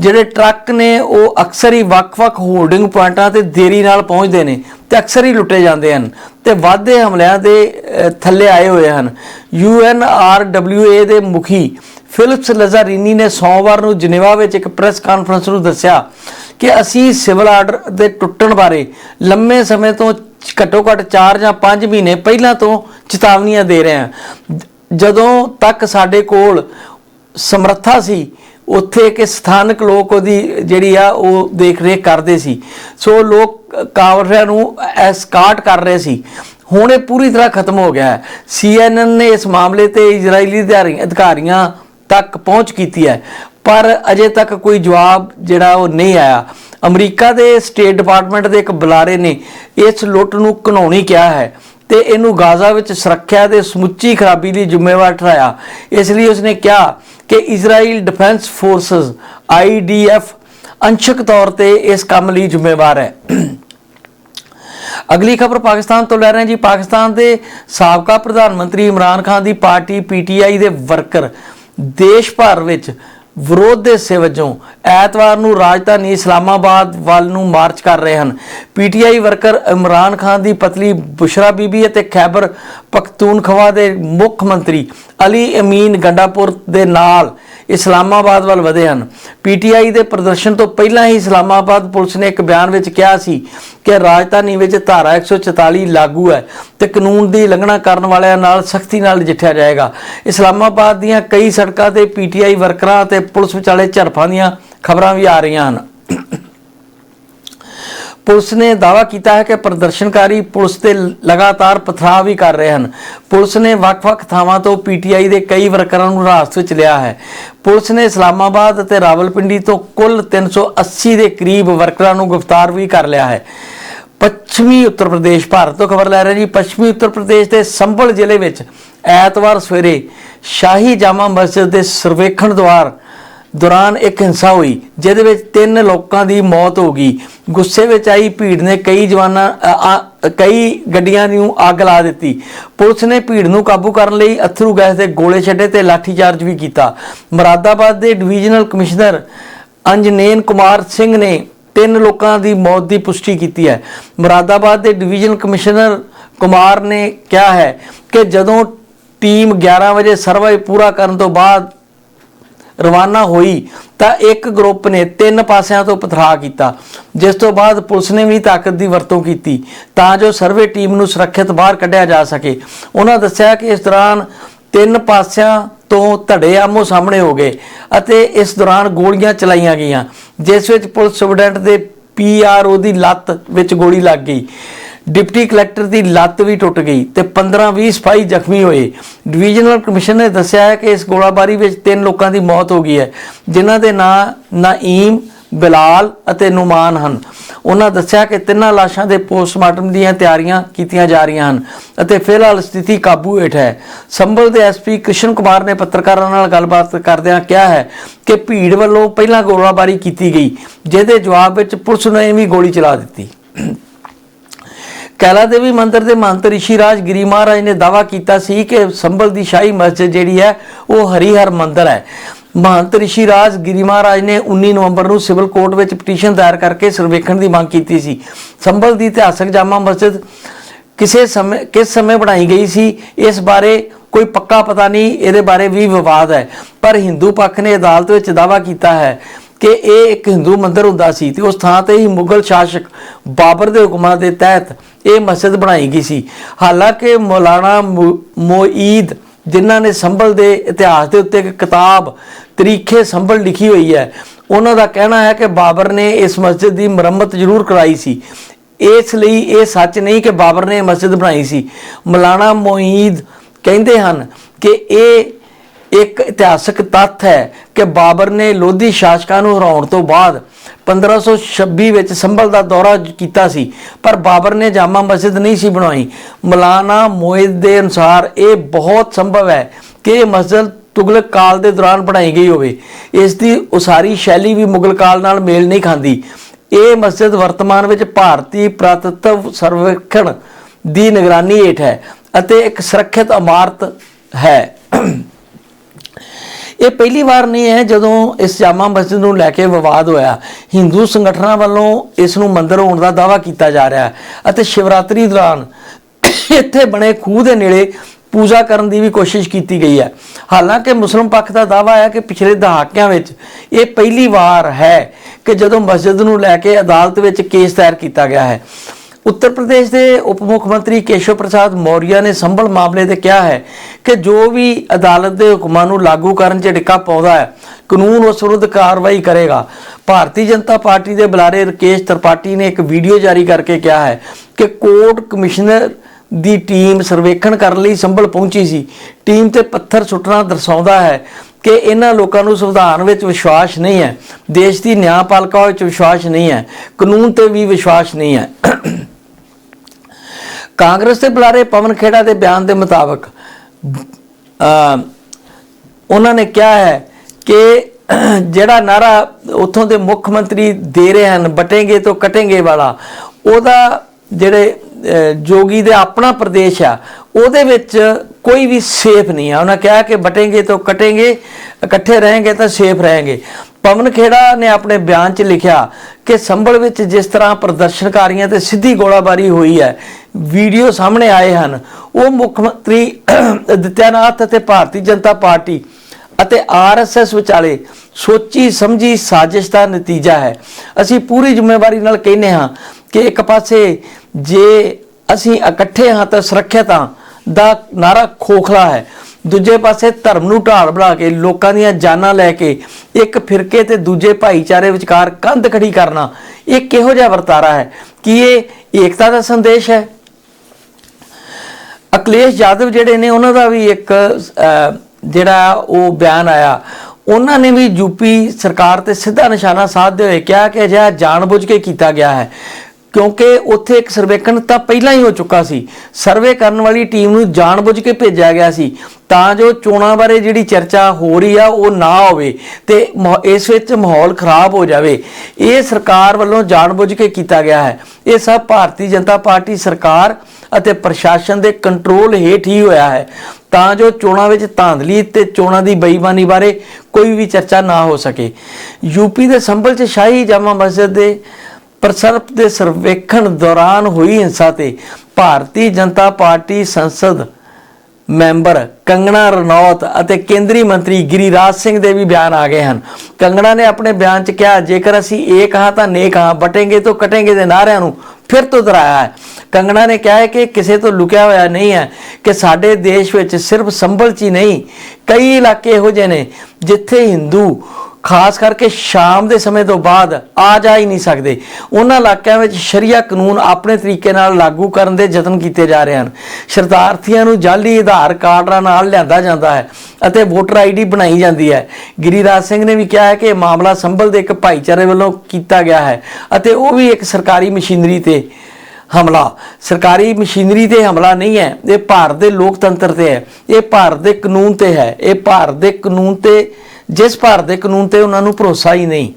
ਜਿਹੜੇ ਟਰੱਕ ਨੇ, ਉਹ ਅਕਸਰ ਹੀ ਵੱਖ-ਵੱਖ ਹੋਲਡਿੰਗ ਪੁਆਇੰਟਾਂ ਤੇ ਦੇਰੀ ਨਾਲ ਪਹੁੰਚਦੇ ਨੇ ਤੇ ਅਕਸਰ ਹੀ ਲੁੱਟੇ ਜਾਂਦੇ ਹਨ ਤੇ ਵਾਧੇ ਹਮਲਿਆਂ ਦੇ ਥੱਲੇ ਆਏ ਹੋਏ ਹਨ। UNRWA ਦੇ ਮੁਖੀ ਫਿਲਿਪਸ ਲਜ਼ਾਰੀਨੀ ਨੇ ਸੋਮਵਾਰ ਨੂੰ ਜਨੇਵਾ ਵਿੱਚ ਇੱਕ ਪ੍ਰੈਸ ਕਾਨਫਰੰਸ ਨੂੰ ਦੱਸਿਆ ਕਿ ਅਸੀਂ ਸਿਵਲ ਆਰਡਰ ਦੇ ਟੁੱਟਣ ਬਾਰੇ ਲੰਮੇ ਸਮੇਂ ਤੋਂ ਘੱਟੋ ਘੱਟ 4 ਜਾਂ 5 ਮਹੀਨੇ ਪਹਿਲਾਂ ਤੋਂ ਚੇਤਾਵਨੀਆਂ ਦੇ ਰਹੇ ਹਾਂ। ਜਦੋਂ ਤੱਕ ਸਾਡੇ ਕੋਲ ਸਮਰੱਥਾ ਸੀ ਉੱਥੇ ਕਿ ਸਥਾਨਕ ਲੋਕ ਉਹਦੀ ਜਿਹੜੀ ਆ, ਉਹ ਦੇਖ ਰੇਖ ਕਰਦੇ ਸੀ। ਸੋ ਲੋਕ ਕਾਵਰਿਆਂ ਨੂੰ ਐਸਕਾਟ ਕਰ ਰਹੇ ਸੀ। ਹੁਣ ਇਹ ਪੂਰੀ ਤਰ੍ਹਾਂ ਖਤਮ ਹੋ ਗਿਆ ਹੈ। CNN ਨੇ ਇਸ ਮਾਮਲੇ ਤੇ ਇਜ਼ਰਾਈਲੀ ਅਧਿਕਾਰੀ- ਅਧਿਕਾਰੀਆਂ ਤੱਕ ਪਹੁੰਚ ਕੀਤੀ ਹੈ। ਪਰ ਅਜੇ ਤੱਕ ਕੋਈ ਜਵਾਬ ਜਿਹੜਾ ਉਹ ਨਹੀਂ ਆਇਆ। ਅਮਰੀਕਾ ਦੇ ਸਟੇਟ ਡਿਪਾਰਟਮੈਂਟ ਦੇ ਇੱਕ ਬੁਲਾਰੇ ਨੇ ਇਸ ਲੁੱਟ ਨੂੰ ਘਨੌਣੀ ਕਿਹਾ ਹੈ ਤੇ ਇਹਨੂੰ ਗਾਜ਼ਾ ਵਿੱਚ ਸੁਰੱਖਿਆ ਦੇ ਸਮੁੱਚੀ ਖਰਾਬੀ ਲਈ ਜ਼ਿੰਮੇਵਾਰ ਠਹਿਰਾਇਆ। ਇਸ ਲਈ ਉਸਨੇ ਕਿਹਾ ਕਿ ਇਜ਼ਰਾਈਲ ਡਿਫੈਂਸ ਫੋਰਸਸ ਆਈਡੀਐਫ ਅੰਸ਼ਕ ਤੌਰ ਤੇ ਇਸ ਕੰਮ ਲਈ ਜ਼ਿੰਮੇਵਾਰ ਹੈ। ਅਗਲੀ ਖਬਰ ਪਾਕਿਸਤਾਨ ਤੋਂ ਲੈ ਰਹੇ ਹਾਂ ਜੀ। ਪਾਕਿਸਤਾਨ ਦੇ ਸਾਬਕਾ ਪ੍ਰਧਾਨ ਮੰਤਰੀ ਇਮਰਾਨ ਖਾਨ ਦੀ ਪਾਰਟੀ ਪੀਟੀਆਈ ਦੇ ਵਰਕਰ ਦੇਸ਼ ਭਰ ਵਿੱਚ ਵਿਰੋਧ ਦੇ ਸੇ ਵਜੋਂ ਐਤਵਾਰ ਨੂੰ ਰਾਜਧਾਨੀ ਇਸਲਾਮਾਬਾਦ ਵੱਲ ਨੂੰ ਮਾਰਚ ਕਰ ਰਹੇ ਹਨ। ਪੀਟੀਆਈ ਵਰਕਰ ਇਮਰਾਨ ਖਾਨ ਦੀ ਪਤਲੀ ਬੁਸ਼ਰਾ ਬੀਬੀ ਅਤੇ ਖੈਬਰ ਪਖਤੂਨਖਵਾ ਦੇ ਮੁੱਖ ਮੰਤਰੀ ਅਲੀ ਅਮੀਨ ਗੰਡਾਪੁਰ ਦੇ ਨਾਲ ਇਸਲਾਮਾਬਾਦ ਵੱਲ ਵਧੇ ਹਨ। ਪੀਟੀਆਈ ਦੇ ਪ੍ਰਦਰਸ਼ਨ ਤੋਂ ਪਹਿਲਾਂ ਹੀ ਇਸਲਾਮਾਬਾਦ ਪੁਲਿਸ ਨੇ ਇੱਕ ਬਿਆਨ ਵਿੱਚ ਕਿਹਾ ਸੀ ਕਿ ਰਾਜਧਾਨੀ ਵਿੱਚ ਧਾਰਾ 144 ਲਾਗੂ ਹੈ ਤੇ ਕਾਨੂੰਨ ਦੀ ਉਲੰਘਣਾ ਕਰਨ ਵਾਲਿਆਂ ਨਾਲ ਸਖਤੀ ਨਾਲ ਨਜਿੱਠਿਆ ਜਾਏਗਾ। ਇਸਲਾਮਾਬਾਦ ਦੀਆਂ ਕਈ ਸੜਕਾਂ ਤੇ ਪੀਟੀਆਈ ਵਰਕਰਾਂ ਅਤੇ ਪੁਲਿਸ ਵਿਚਾਲੇ ਝੜਪਾਂ ਦੀਆਂ ਖਬਰਾਂ ਵੀ ਆ ਰਹੀਆਂ ਹਨ। ਪੁਲਿਸ ਨੇ ਦਾਅਵਾ ਕੀਤਾ ਹੈ ਕਿ ਪ੍ਰਦਰਸ਼ਨਕਾਰੀ ਪੁਲਿਸ ਤੇ ਲਗਾਤਾਰ ਪਥਰਾਅ ਵੀ ਕਰ ਰਹੇ ਹਨ। ਪੁਲਿਸ ਨੇ ਵੱਖ-ਵੱਖ ਥਾਵਾਂ ਤੋਂ ਪੀਟੀਆਈ ਦੇ ਕਈ ਵਰਕਰਾਂ ਨੂੰ ਹਿਰਾਸਤ ਵਿੱਚ ਲਿਆ ਹੈ। ਪੁਲਿਸ ਨੇ ਇਸਲਾਮਾਬਾਦ ਅਤੇ ਰਾਵਲਪਿੰਡੀ ਤੋਂ ਕੁੱਲ 380 ਦੇ ਕਰੀਬ ਵਰਕਰਾਂ ਨੂੰ ਗ੍ਰਿਫਤਾਰ ਵੀ ਕਰ ਲਿਆ ਹੈ। ਪੱਛਮੀ ਉੱਤਰ ਪ੍ਰਦੇਸ਼ ਭਾਰਤ ਤੋਂ ਖਬਰ ਲੈ ਰਹੇ ਜੀ। ਪੱਛਮੀ ਉੱਤਰ ਪ੍ਰਦੇਸ਼ ਦੇ ਸੰਭਲ ਜ਼ਿਲ੍ਹੇ ਵਿੱਚ ਐਤਵਾਰ ਸਵੇਰੇ ਸ਼ਾਹੀ ਜਾਮਾ ਮਸਜਿਦ ਦੇ ਸਰਵੇਖਣ ਦੁਆਰ ਦੌਰਾਨ ਇੱਕ ਹਿੰਸਾ ਹੋਈ ਜਿਹਦੇ ਵਿੱਚ ਤਿੰਨ ਲੋਕਾਂ ਦੀ ਮੌਤ ਹੋ ਗਈ। ਗੁੱਸੇ ਵਿੱਚ ਆਈ ਭੀੜ ਨੇ ਕਈ ਜਵਾਨਾਂ ਅ, ਕਈ ਗੱਡੀਆਂ ਨੂੰ ਅੱਗ ਲਾ ਦਿੱਤੀ। ਪੁਲਿਸ ਨੇ ਭੀੜ ਨੂੰ ਕਾਬੂ ਕਰਨ ਲਈ ਅਥਰੂ ਗੈਸ ਦੇ ਗੋਲੇ ਛੱਡੇ ਤੇ ਲਾਠੀਚਾਰਜ ਵੀ ਕੀਤਾ। ਮੁਰਾਦਾਬਾਦ ਦੇ ਡਿਵੀਜ਼ਨਲ ਕਮਿਸ਼ਨਰ ਅੰਜਨੇਨ ਕੁਮਾਰ ਸਿੰਘ ਨੇ ਤਿੰਨ ਲੋਕਾਂ ਦੀ ਮੌਤ ਦੀ ਪੁਸ਼ਟੀ ਕੀਤੀ ਹੈ। ਮੁਰਾਦਾਬਾਦ ਦੇ ਡਿਵੀਜ਼ਨ ਕਮਿਸ਼ਨਰ ਕੁਮਾਰ ਨੇ ਕਿਹਾ ਹੈ ਕਿ ਜਦੋਂ ਟੀਮ 11 ਵਜੇ ਸਰਵੇ ਪੂਰਾ ਕਰਨ ਤੋਂ ਬਾਅਦ ਰਵਾਨਾ ਹੋਈ ਤਾਂ ਇੱਕ ਗਰੁੱਪ ਨੇ ਤਿੰਨ ਪਾਸਿਆਂ ਤੋਂ ਪਥਰਾ ਕੀਤਾ, ਜਿਸ ਤੋਂ ਬਾਅਦ ਪੁਲਿਸ ਨੇ ਵੀ ਤਾਕਤ ਦੀ ਵਰਤੋਂ ਕੀਤੀ ਤਾਂ ਜੋ ਸਰਵੇ ਟੀਮ ਨੂੰ ਸੁਰੱਖਿਅਤ ਬਾਹਰ ਕੱਢਿਆ ਜਾ ਸਕੇ। ਉਹਨਾਂ ਦੱਸਿਆ ਕਿ ਇਸ ਦੌਰਾਨ ਤਿੰਨ ਪਾਸਿਆਂ ਤੋਂ ਧੜੇ ਆਮੋ ਸਾਹਮਣੇ ਹੋ ਗਏ ਅਤੇ ਇਸ ਦੌਰਾਨ ਗੋਲੀਆਂ ਚਲਾਈਆਂ ਗਈਆਂ, ਜਿਸ ਵਿੱਚ ਪੁਲਿਸ ਸੁਪਰਡੈਂਟ ਦੇ ਪੀਆਰਓ ਦੀ ਲੱਤ ਵਿੱਚ ਗੋਲੀ ਲੱਗ ਗਈ। ਡਿਪਟੀ ਕਲੈਕਟਰ ਦੀ ਲੱਤ ਵੀ ਟੁੱਟ ਗਈ ਤੇ 15-20 ਸਿਪਾਹੀ ਜ਼ਖਮੀ ਹੋਏ। ਡਿਵੀਜ਼ਨਲ ਕਮਿਸ਼ਨ ਨੇ ਦੱਸਿਆ ਹੈ ਕਿ ਇਸ ਗੋਲਾਬਾਰੀ ਵਿੱਚ ਤਿੰਨ ਲੋਕਾਂ ਦੀ ਮੌਤ ਹੋ ਗਈ ਹੈ, ਜਿਨ੍ਹਾਂ ਦੇ ਨਾਂ ਨਾਈਮ, ਬਿਲਾਲ ਅਤੇ ਨੁਮਾਨ ਹਨ। ਉਹਨਾਂ ਦੱਸਿਆ ਕਿ ਤਿੰਨਾਂ ਲਾਸ਼ਾਂ ਦੇ ਪੋਸਟਮਾਰਟਮ ਦੀਆਂ ਤਿਆਰੀਆਂ ਕੀਤੀਆਂ ਜਾ ਰਹੀਆਂ ਹਨ ਅਤੇ ਫਿਲਹਾਲ ਸਥਿਤੀ ਕਾਬੂ ਹੇਠ ਹੈ। ਸੰਭਲ ਦੇ ਐਸਪੀ ਕ੍ਰਿਸ਼ਨ ਕੁਮਾਰ ਨੇ ਪੱਤਰਕਾਰਾਂ ਨਾਲ ਗੱਲਬਾਤ ਕਰਦਿਆਂ ਕਿਹਾ ਹੈ ਕਿ ਭੀੜ ਵੱਲੋਂ ਪਹਿਲਾਂ ਗੋਲਾਬਾਰੀ ਕੀਤੀ ਗਈ, ਜਿਹਦੇ ਜਵਾਬ ਵਿੱਚ ਪੁਲਿਸ ਨੇ ਵੀ ਗੋਲੀ ਚਲਾ ਦਿੱਤੀ। ਕੈਲਾ ਦੇਵੀ ਮੰਦਿਰ ਦੇ ਮਹੰਤ ਰਿਸ਼ੀ ਰਾਜ ਗਿਰੀ ਮਹਾਰਾਜ ਨੇ ਦਾਵਾ ਕੀਤਾ ਸੀ ਕਿ ਸੰਭਲ ਦੀ ਸ਼ਾਹੀ ਮਸਜਿਦ ਜਿਹੜੀ ਹੈ, ਉਹ ਹਰੀਹਰ ਮੰਦਿਰ ਹੈ। ਮਹੰਤ ਰਿਸ਼ੀ ਰਾਜ ਗਿਰੀ ਮਹਾਰਾਜ ਨੇ 19 ਨਵੰਬਰ ਨੂੰ ਸਿਵਲ ਕੋਰਟ ਵਿੱਚ ਪਟੀਸ਼ਨ ਦਾਇਰ ਕਰਕੇ ਸਰਵੇਖਣ ਦੀ ਮੰਗ ਕੀਤੀ ਸੀ। ਸੰਭਲ ਦੀ ਇਤਿਹਾਸਕ ਜਾਮਾ ਮਸਜਿਦ ਕਿਸੇ ਸਮੇਂ, ਕਿਸ ਸਮੇਂ ਬਣਾਈ ਗਈ ਸੀ, ਇਸ ਬਾਰੇ ਕੋਈ ਪੱਕਾ ਪਤਾ ਨਹੀਂ, ਇਹਦੇ ਬਾਰੇ ਵੀ ਵਿਵਾਦ ਹੈ। ਪਰ ਹਿੰਦੂ ਪੱਖ ਨੇ ਅਦਾਲਤ ਵਿੱਚ ਦਾਵਾ ਕੀਤਾ ਹੈ ਕਿ ਇਹ ਇੱਕ ਹਿੰਦੂ ਮੰਦਿਰ ਹੁੰਦਾ ਸੀ ਤੇ ਉਸ ਥਾਂ ਤੇ ਹੀ ਮੁਗਲ ਸ਼ਾਸਕ ਬਾਬਰ ਦੇ ਹੁਕਮਾਂ ਦੇ ਤਹਿਤ ਇਹ ਮਸਜਿਦ ਬਣਾਈ ਗਈ ਸੀ। ਹਾਲਾਂਕਿ ਮੌਲਾਨਾ ਮੋਈਦ, ਜਿਨ੍ਹਾਂ ਨੇ ਸੰਭਲ ਦੇ ਇਤਿਹਾਸ ਦੇ ਉੱਤੇ ਇੱਕ ਕਿਤਾਬ ਤਰੀਖੇ ਸੰਭਲ ਲਿਖੀ ਹੋਈ ਹੈ, ਉਹਨਾਂ ਦਾ ਕਹਿਣਾ ਹੈ ਕਿ ਬਾਬਰ ਨੇ ਇਸ ਮਸਜਿਦ ਦੀ ਮੁਰੰਮਤ ਜ਼ਰੂਰ ਕਰਾਈ ਸੀ। ਇਸ ਲਈ ਇਹ ਸੱਚ ਨਹੀਂ ਕਿ ਬਾਬਰ ਨੇ ਇਹ ਮਸਜਿਦ ਬਣਾਈ ਸੀ। ਮੌਲਾਨਾ ਮੋਈਦ ਕਹਿੰਦੇ ਹਨ ਕਿ ਇਹ ਇੱਕ ਇਤਿਹਾਸਕ ਤੱਥ ਹੈ ਕਿ ਬਾਬਰ ਨੇ ਲੋਧੀ ਸ਼ਾਸਕਾਂ ਨੂੰ ਹਰਾਉਣ ਤੋਂ ਬਾਅਦ 1526 ਵਿੱਚ ਸੰਭਲ ਦਾ ਦੌਰਾ ਕੀਤਾ ਸੀ, ਪਰ ਬਾਬਰ ਨੇ ਜਾਮਾ ਮਸਜਿਦ ਨਹੀਂ ਸੀ ਬਣਾਈ। ਮੌਲਾਨਾ ਮੋਇਦ ਦੇ ਅਨੁਸਾਰ ਇਹ ਬਹੁਤ ਸੰਭਵ ਹੈ ਕਿ ਇਹ ਮਸਜਿਦ ਤੁਗਲਕ ਕਾਲ ਦੇ ਦੌਰਾਨ ਬਣਾਈ ਗਈ ਹੋਵੇ। ਇਸ ਦੀ ਉਸਾਰੀ ਸ਼ੈਲੀ ਵੀ ਮੁਗਲ ਕਾਲ ਨਾਲ ਮੇਲ ਨਹੀਂ ਖਾਂਦੀ। ਇਹ ਮਸਜਿਦ ਵਰਤਮਾਨ ਵਿੱਚ ਭਾਰਤੀ ਪੁਰਾਤੱਤਵ ਸਰਵੇਖਣ ਦੀ ਨਿਗਰਾਨੀ ਹੇਠ ਹੈ ਅਤੇ ਇੱਕ ਸੁਰੱਖਿਅਤ ਇਮਾਰਤ ਹੈ। ਇਹ ਪਹਿਲੀ ਵਾਰ ਨਹੀਂ ਹੈ ਜਦੋਂ ਇਸ ਜਾਮਾ ਮਸਜਿਦ ਨੂੰ ਲੈ ਕੇ ਵਿਵਾਦ ਹੋਇਆ। ਹਿੰਦੂ ਸੰਗਠਨਾਂ ਵੱਲੋਂ ਇਸ ਨੂੰ ਮੰਦਰ ਹੋਣ ਦਾ ਦਾਅਵਾ ਕੀਤਾ ਜਾ ਰਿਹਾ ਹੈ ਅਤੇ ਸ਼ਿਵਰਾਤਰੀ ਦੌਰਾਨ ਇੱਥੇ ਬਣੇ ਖੂਹ ਦੇ ਨੇੜੇ ਪੂਜਾ ਕਰਨ ਦੀ ਵੀ ਕੋਸ਼ਿਸ਼ ਕੀਤੀ ਗਈ ਹੈ। ਹਾਲਾਂਕਿ ਮੁਸਲਿਮ ਪੱਖ ਦਾ ਦਾਅਵਾ ਹੈ ਕਿ ਪਿਛਲੇ ਦਹਾਕਿਆਂ ਵਿੱਚ ਇਹ ਪਹਿਲੀ ਵਾਰ ਹੈ ਕਿ ਜਦੋਂ ਮਸਜਿਦ ਨੂੰ ਲੈ ਕੇ ਅਦਾਲਤ ਵਿੱਚ ਕੇਸ ਦਾਇਰ ਕੀਤਾ ਗਿਆ ਹੈ। ਉੱਤਰ ਪ੍ਰਦੇਸ਼ ਦੇ ਉਪ ਮੁੱਖ ਮੰਤਰੀ ਕੇਸ਼ਵ ਪ੍ਰਸਾਦ ਮੌਰਿਆ ਨੇ ਸੰਭਲ ਮਾਮਲੇ ਤੇ ਕਿਹਾ ਹੈ ਕਿ ਜੋ ਵੀ ਅਦਾਲਤ ਦੇ ਹੁਕਮਾਂ ਨੂੰ ਲਾਗੂ ਕਰਨ 'ਚ ਡਿੱਕਾ ਪਾਉਂਦਾ ਹੈ, ਕਾਨੂੰਨ ਉਸ ਵਿਰੁੱਧ ਕਾਰਵਾਈ ਕਰੇਗਾ। ਭਾਰਤੀ ਜਨਤਾ ਪਾਰਟੀ ਦੇ ਬੁਲਾਰੇ ਰਕੇਸ਼ ਤ੍ਰਿਪਾਠੀ ਨੇ ਇੱਕ ਵੀਡੀਓ ਜਾਰੀ ਕਰਕੇ ਕਿਹਾ ਹੈ ਕਿ ਕੋਰਟ ਕਮਿਸ਼ਨਰ ਦੀ ਟੀਮ ਸਰਵੇਖਣ ਕਰਨ ਲਈ ਸੰਭਲ ਪਹੁੰਚੀ ਸੀ। ਟੀਮ ਤੇ ਪੱਥਰ ਸੁੱਟਣਾ ਦਰਸਾਉਂਦਾ ਹੈ ਕਿ ਇਹਨਾਂ ਲੋਕਾਂ ਨੂੰ ਸੰਵਿਧਾਨ ਵਿੱਚ ਵਿਸ਼ਵਾਸ ਨਹੀਂ ਹੈ। ਦੇਸ਼ ਦੀ ਨਿਆਂਪਾਲਿਕਾ ਵਿੱਚ ਵਿਸ਼ਵਾਸ ਨਹੀਂ ਹੈ। ਕਾਨੂੰਨ ਤੇ ਵੀ ਵਿਸ਼ਵਾਸ ਨਹੀਂ ਹੈ। ਕਾਂਗਰਸ ਦੇ ਬੁਲਾਰੇ ਪਵਨ ਖੇੜਾ ਦੇ ਬਿਆਨ ਦੇ ਮੁਤਾਬਕ ਉਹਨਾਂ ਨੇ ਕਿਹਾ ਹੈ ਕਿ ਜਿਹੜਾ ਨਾਰਾ ਉੱਥੋਂ ਦੇ ਮੁੱਖ ਮੰਤਰੀ ਦੇ ਰਹੇ ਹਨ ਬਟेंगे ਤੋਂ ਕਟेंगे ਵਾਲਾ, ਉਹਦਾ ਜਿਹੜੇ ਜੋਗੀ ਦੇ ਆਪਣਾ ਪ੍ਰਦੇਸ਼ ਆ, ਉਹਦੇ ਵਿੱਚ ਕੋਈ ਵੀ ਸੇਫ ਨਹੀਂ ਆ। ਉਹਨਾਂ ਕਿਹਾ ਕਿ ਬਟेंगे ਤੋਂ ਕਟेंगे ਇਕੱਠੇ ਰਹਿਣਗੇ ਤਾਂ ਸੇਫ ਰਹਿਣਗੇ ਪਵਨ ਖੇੜਾ ਨੇ ਆਪਣੇ ਬਿਆਨ 'ਚ ਲਿਖਿਆ ਕਿ ਸੰਭਲ ਵਿੱਚ ਜਿਸ ਤਰ੍ਹਾਂ ਪ੍ਰਦਰਸ਼ਨਕਾਰੀਆਂ ਤੇ ਸਿੱਧੀ ਗੋਲਾਬਾਰੀ ਹੋਈ ਹੈ, ਵੀਡੀਓ ਸਾਹਮਣੇ ਆਏ ਹਨ। ਉਹ ਮੁੱਖ ਮੰਤਰੀ ਅਦਿੱਤਿਆਨਾਥ ਅਤੇ ਭਾਰਤੀ ਜਨਤਾ ਪਾਰਟੀ ਅਤੇ ਆਰਐਸਐਸ ਵਿਚਾਲੇ ਸੋਚੀ ਸਮਝੀ ਸਾਜ਼ਿਸ਼ ਦਾ ਨਤੀਜਾ ਹੈ। ਅਸੀਂ ਪੂਰੀ ਜ਼ਿੰਮੇਵਾਰੀ ਨਾਲ ਕਹਿੰਦੇ ਹਾਂ ਕਿ ਇੱਕ ਪਾਸੇ ਜੇ ਅਸੀਂ ਇਕੱਠੇ ਹਾਂ ਤਾਂ ਸੁਰੱਖਿਅਤ ਹਾਂ ਦਾ ਨਾਰਾ ਖੋਖਲਾ ਹੈ। ਦੂਜੇ ਪਾਸੇ ਧਰਮ ਨੂੰ ਢਾਲ ਬਣਾ ਕੇ ਲੋਕਾਂ ਦੀਆਂ ਜਾਨਾਂ ਲੈ ਕੇ ਇੱਕ ਫਿਰਕੇ ਤੇ ਦੂਜੇ ਭਾਈਚਾਰੇ ਵਿਚਕਾਰ ਕੰਧ ਖੜੀ ਕਰਨਾ ਇਹ ਕਿਹੋ ਜਿਹਾ ਵਰਤਾਰਾ ਹੈ? ਕੀ ਇਹ ਏਕਤਾ ਦਾ ਸੰਦੇਸ਼ ਹੈ? ਅਕਲੇਸ਼ ਯਾਦਵ ਜਿਹੜੇ ਨੇ ਉਹਨਾਂ ਦਾ ਵੀ ਇੱਕ ਅਹ, ਜਿਹੜਾ ਉਹ ਬਿਆਨ ਆਇਆ। ਉਹਨਾਂ ਨੇ ਵੀ ਯੂਪੀ ਸਰਕਾਰ ਤੇ ਸਿੱਧਾ ਨਿਸ਼ਾਨਾ ਸਾਧਦੇ ਹੋਏ ਕਿਹਾ ਕਿ ਅਜਿਹਾ ਜਾਣਬੁੱਝ ਕੇ ਕੀਤਾ ਗਿਆ ਹੈ। ਕਿਉਂਕਿ ਉੱਥੇ ਇੱਕ ਸਰਵੇਖਣ ਤਾਂ ਪਹਿਲਾਂ ਹੀ ਹੋ ਚੁੱਕਾ ਸੀ। ਸਰਵੇ ਕਰਨ ਵਾਲੀ ਟੀਮ ਨੂੰ ਜਾਣਬੁੱਝ ਕੇ ਭੇਜਿਆ ਗਿਆ ਸੀ। ਤਾਂ ਜੋ ਚੋਣਾਂ ਬਾਰੇ ਜਿਹੜੀ ਚਰਚਾ ਹੋ ਰਹੀ ਆ, ਉਹ ਨਾ ਹੋਵੇ ਤੇ ਮਾਹੌ- ਇਸ ਵਿੱਚ ਮਾਹੌਲ ਖਰਾਬ ਹੋ ਜਾਵੇ। ਇਹ ਸਰਕਾਰ ਵੱਲੋਂ ਜਾਣਬੁੱਝ ਕੇ ਕੀਤਾ ਗਿਆ ਹੈ। ਇਹ ਸਭ ਭਾਰਤੀ ਜਨਤਾ ਪਾਰਟੀ ਸਰਕਾਰ ਅਤੇ ਪ੍ਰਸ਼ਾਸਨ ਦੇ ਕੰਟਰੋਲ ਹੇਠ ਹੀ ਹੋਇਆ ਹੈ। ਤਾਂ ਜੋ ਚੋਣਾਂ ਵਿੱਚ ਧਾਂਦਲੀ ਤੇ ਚੋਣਾਂ ਦੀ ਬੇਈਮਾਨੀ ਬਾਰੇ ਕੋਈ ਵੀ ਚਰਚਾ ਨਾ ਹੋ ਸਕੇ। ਯੂਪੀ ਦੇ ਸੰਭਲ 'ਚ ਸ਼ਾਹੀ ਜਾਮਾ ਮਸਜਿਦ ਦੇ ਪ੍ਰਸਰਪ ਦੇ ਸਰਵੇਖਣ ਦੌਰਾਨ ਹੋਈ ਹਿੰਸਾ ਤੇ ਭਾਰਤੀ ਜਨਤਾ ਪਾਰਟੀ ਸੰਸਦ ਮੈਂਬਰ ਕੰਗਣਾ ਰਣੌਤ ਅਤੇ ਕੇਂਦਰੀ ਮੰਤਰੀ ਗਿਰੀਰਾਜ ਸਿੰਘ ਦੇ ਵੀ ਬਿਆਨ ਆ ਗਏ ਹਨ। ਕੰਗਣਾ ਨੇ ਆਪਣੇ ਬਿਆਨ 'ਚ ਕਿਹਾ, ਜੇਕਰ ਅਸੀਂ ਇਹ ਕਹਾ ਤਾਂ ਨੇਕ ਹਾਂ ਬਟेंगे ਤੋਂ ਕਟेंगे ਦੇ ਨਾਰਿਆਂ ਨੂੰ ਫਿਰ ਤੋਂ ਦੁਹਰਾਇਆ ਹੈ। ਕੰਗਣਾ ਨੇ ਕਿਹਾ ਹੈ ਕਿ ਕਿਸੇ ਤੋਂ ਲੁਕਿਆ ਹੋਇਆ ਨਹੀਂ ਹੈ ਕਿ ਸਾਡੇ ਦੇਸ਼ ਵਿੱਚ ਸਿਰਫ ਸੰਭਲ 'ਚ ਹੀ ਨਹੀਂ, ਕਈ ਇਲਾਕੇ ਇਹੋ ਜਿਹੇ ਨੇ ਜਿੱਥੇ ਹਿੰਦੂ ਖਾਸ ਕਰਕੇ ਸ਼ਾਮ ਦੇ ਸਮੇਂ ਤੋਂ ਬਾਅਦ ਆ ਜਾ ਹੀ ਨਹੀਂ ਸਕਦੇ। ਉਹਨਾਂ ਇਲਾਕਿਆਂ ਵਿੱਚ ਸ਼ਰੀਆ ਕਾਨੂੰਨ ਆਪਣੇ ਤਰੀਕੇ ਨਾਲ ਲਾਗੂ ਕਰਨ ਦੇ ਯਤਨ ਕੀਤੇ ਜਾ ਰਹੇ ਹਨ। ਸ਼ਰਤਾਰਥੀਆਂ ਨੂੰ ਜਾਲੀ ਆਧਾਰ ਕਾਰਡਾਂ ਨਾਲ ਲਿਆਂਦਾ ਜਾਂਦਾ ਹੈ ਅਤੇ ਵੋਟਰ ਆਈਡੀ ਬਣਾਈ ਜਾਂਦੀ ਹੈ। ਗਿਰੀਰਾਜ ਸਿੰਘ ਨੇ ਵੀ ਕਿਹਾ ਹੈ ਕਿ ਇਹ ਮਾਮਲਾ ਸੰਭਲ ਦੇ ਇੱਕ ਭਾਈਚਾਰੇ ਵੱਲੋਂ ਕੀਤਾ ਗਿਆ ਹੈ ਅਤੇ ਉਹ ਵੀ ਇੱਕ ਸਰਕਾਰੀ ਮਸ਼ੀਨਰੀ ਤੇ ਹਮਲਾ। ਸਰਕਾਰੀ ਮਸ਼ੀਨਰੀ ਤੇ ਹਮਲਾ ਨਹੀਂ ਹੈ, ਇਹ ਭਾਰਤ ਦੇ ਲੋਕਤੰਤਰ ਤੇ ਹੈ। ਇਹ ਭਾਰਤ ਦੇ ਕਾਨੂੰਨ ਤੇ ਹੈ। ਇਹ ਭਾਰਤ ਦੇ ਕਾਨੂੰਨ ਤੇ ਜਿਸ ਭਾਰਤ ਦੇ ਕਾਨੂੰਨ ਤੇ ਉਹਨਾਂ ਨੂੰ ਭਰੋਸਾ ਹੀ ਨਹੀਂ।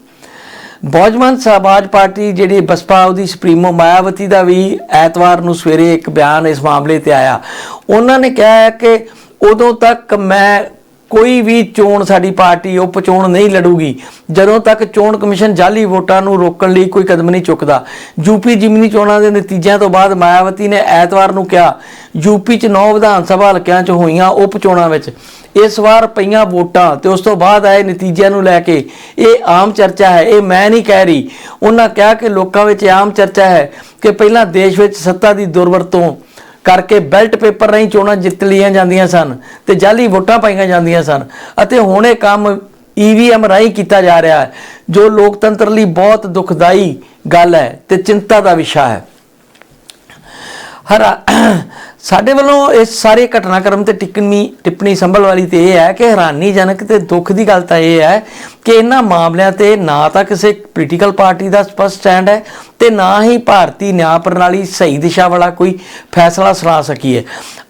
ਬਹੁਜਨ ਸਮਾਜ ਪਾਰਟੀ ਜਿਹੜੀ ਬਸਪਾ, ਉਹਦੀ ਸੁਪਰੀਮੋ ਮਾਇਆਵਤੀ ਦਾ ਵੀ ਐਤਵਾਰ ਨੂੰ ਸਵੇਰੇ ਇੱਕ ਬਿਆਨ ਇਸ ਮਾਮਲੇ ਤੇ ਆਇਆ। ਉਹਨਾਂ ਨੇ ਕਿਹਾ ਕਿ ਉਦੋਂ ਤੱਕ ਮੈਂ ਕੋਈ ਵੀ ਚੋਣ ਸਾਡੀ ਪਾਰਟੀ ਉਪ ਚੋਣ ਨਹੀਂ ਲੜੂਗੀ। ਜਦੋਂ ਤੱਕ ਚੋਣ ਕਮਿਸ਼ਨ ਜਾਲੀ ਵੋਟਾਂ ਨੂੰ ਰੋਕਣ ਲਈ ਕੋਈ ਕਦਮ ਨਹੀਂ ਚੁੱਕਦਾ। ਯੂਪੀ ਜਿਮਨੀ ਚੋਣਾਂ ਦੇ ਨਤੀਜਿਆਂ ਤੋਂ ਬਾਅਦ ਮਾਇਆਵਤੀ ਨੇ ਐਤਵਾਰ ਨੂੰ ਕਿਹਾ, ਯੂਪੀ 'ਚ 9 ਵਿਧਾਨ ਸਭਾ ਹਲਕਿਆਂ 'ਚ ਹੋਈਆਂ ਉਪ ਚੋਣਾਂ ਵਿੱਚ। ਇਸ ਵਾਰ ਪਈਆਂ ਵੋਟਾਂ ਤੇ ਉਸ ਤੋਂ ਬਾਅਦ ਆਏ ਨਤੀਜਿਆਂ ਨੂੰ ਲੈ ਕੇ ਇਹ ਆਮ ਚਰਚਾ ਹੈ, ਇਹ ਮੈਂ ਨਹੀਂ ਕਹਿ ਰਹੀ। ਉਹਨਾਂ ਕਿਹਾ ਕਿ ਲੋਕਾਂ ਵਿੱਚ ਆਮ ਚਰਚਾ ਹੈ ਕਿ ਪਹਿਲਾਂ ਦੇਸ਼ ਵਿੱਚ ਸੱਤਾ ਦੀ ਦੁਰਵਰਤੋਂ ਕਰਕੇ ਬੈਲਟ ਪੇਪਰ ਰਾਹੀਂ ਚੋਣਾਂ ਜਿੱਤ ਲਈਆਂ ਜਾਂਦੀਆਂ ਸਨ ਤੇ ਜਾਲੀ ਵੋਟਾਂ ਪਾਈਆਂ ਜਾਂਦੀਆਂ ਸਨ ਅਤੇ ਹੁਣ ਇਹ ਕੰਮ ਈਵੀਐਮ ਰਾਹੀਂ ਕੀਤਾ ਜਾ ਰਿਹਾ ਹੈ, ਜੋ ਲੋਕਤੰਤਰ ਲਈ ਬਹੁਤ ਦੁਖਦਾਈ ਗੱਲ ਹੈ ਤੇ ਚਿੰਤਾ ਦਾ ਵਿਸ਼ਾ ਹੈ। ਹਰਾ ਸਾਡੇ ਵੱਲੋਂ ਇਸ ਸਾਰੇ ਘਟਨਾਕ੍ਰਮ ਤੇ ਟਿੱਪਣੀ ਟਿੱਪਣੀ ਸੰਭਲ ਵਾਲੀ ਤੇ ਇਹ ਹੈ ਕਿ ਹੈਰਾਨੀਜਨਕ ਤੇ ਦੁੱਖ ਦੀ ਗੱਲ ਤਾਂ ਇਹ ਹੈ ਕਿ ਇਹਨਾਂ ਮਾਮਲਿਆਂ ਤੇ ਨਾ ਤਾਂ ਕਿਸੇ ਪੋਲੀਟੀਕਲ ਪਾਰਟੀ ਦਾ ਸਪਸ਼ਟ ਸਟੈਂਡ ਹੈ ਤੇ ਨਾ ਹੀ ਭਾਰਤੀ ਨਿਆਂ ਪ੍ਰਣਾਲੀ ਸਹੀ ਦਿਸ਼ਾ ਵਾਲਾ ਕੋਈ ਫੈਸਲਾ ਸੁਣਾ ਸਕੀ ਹੈ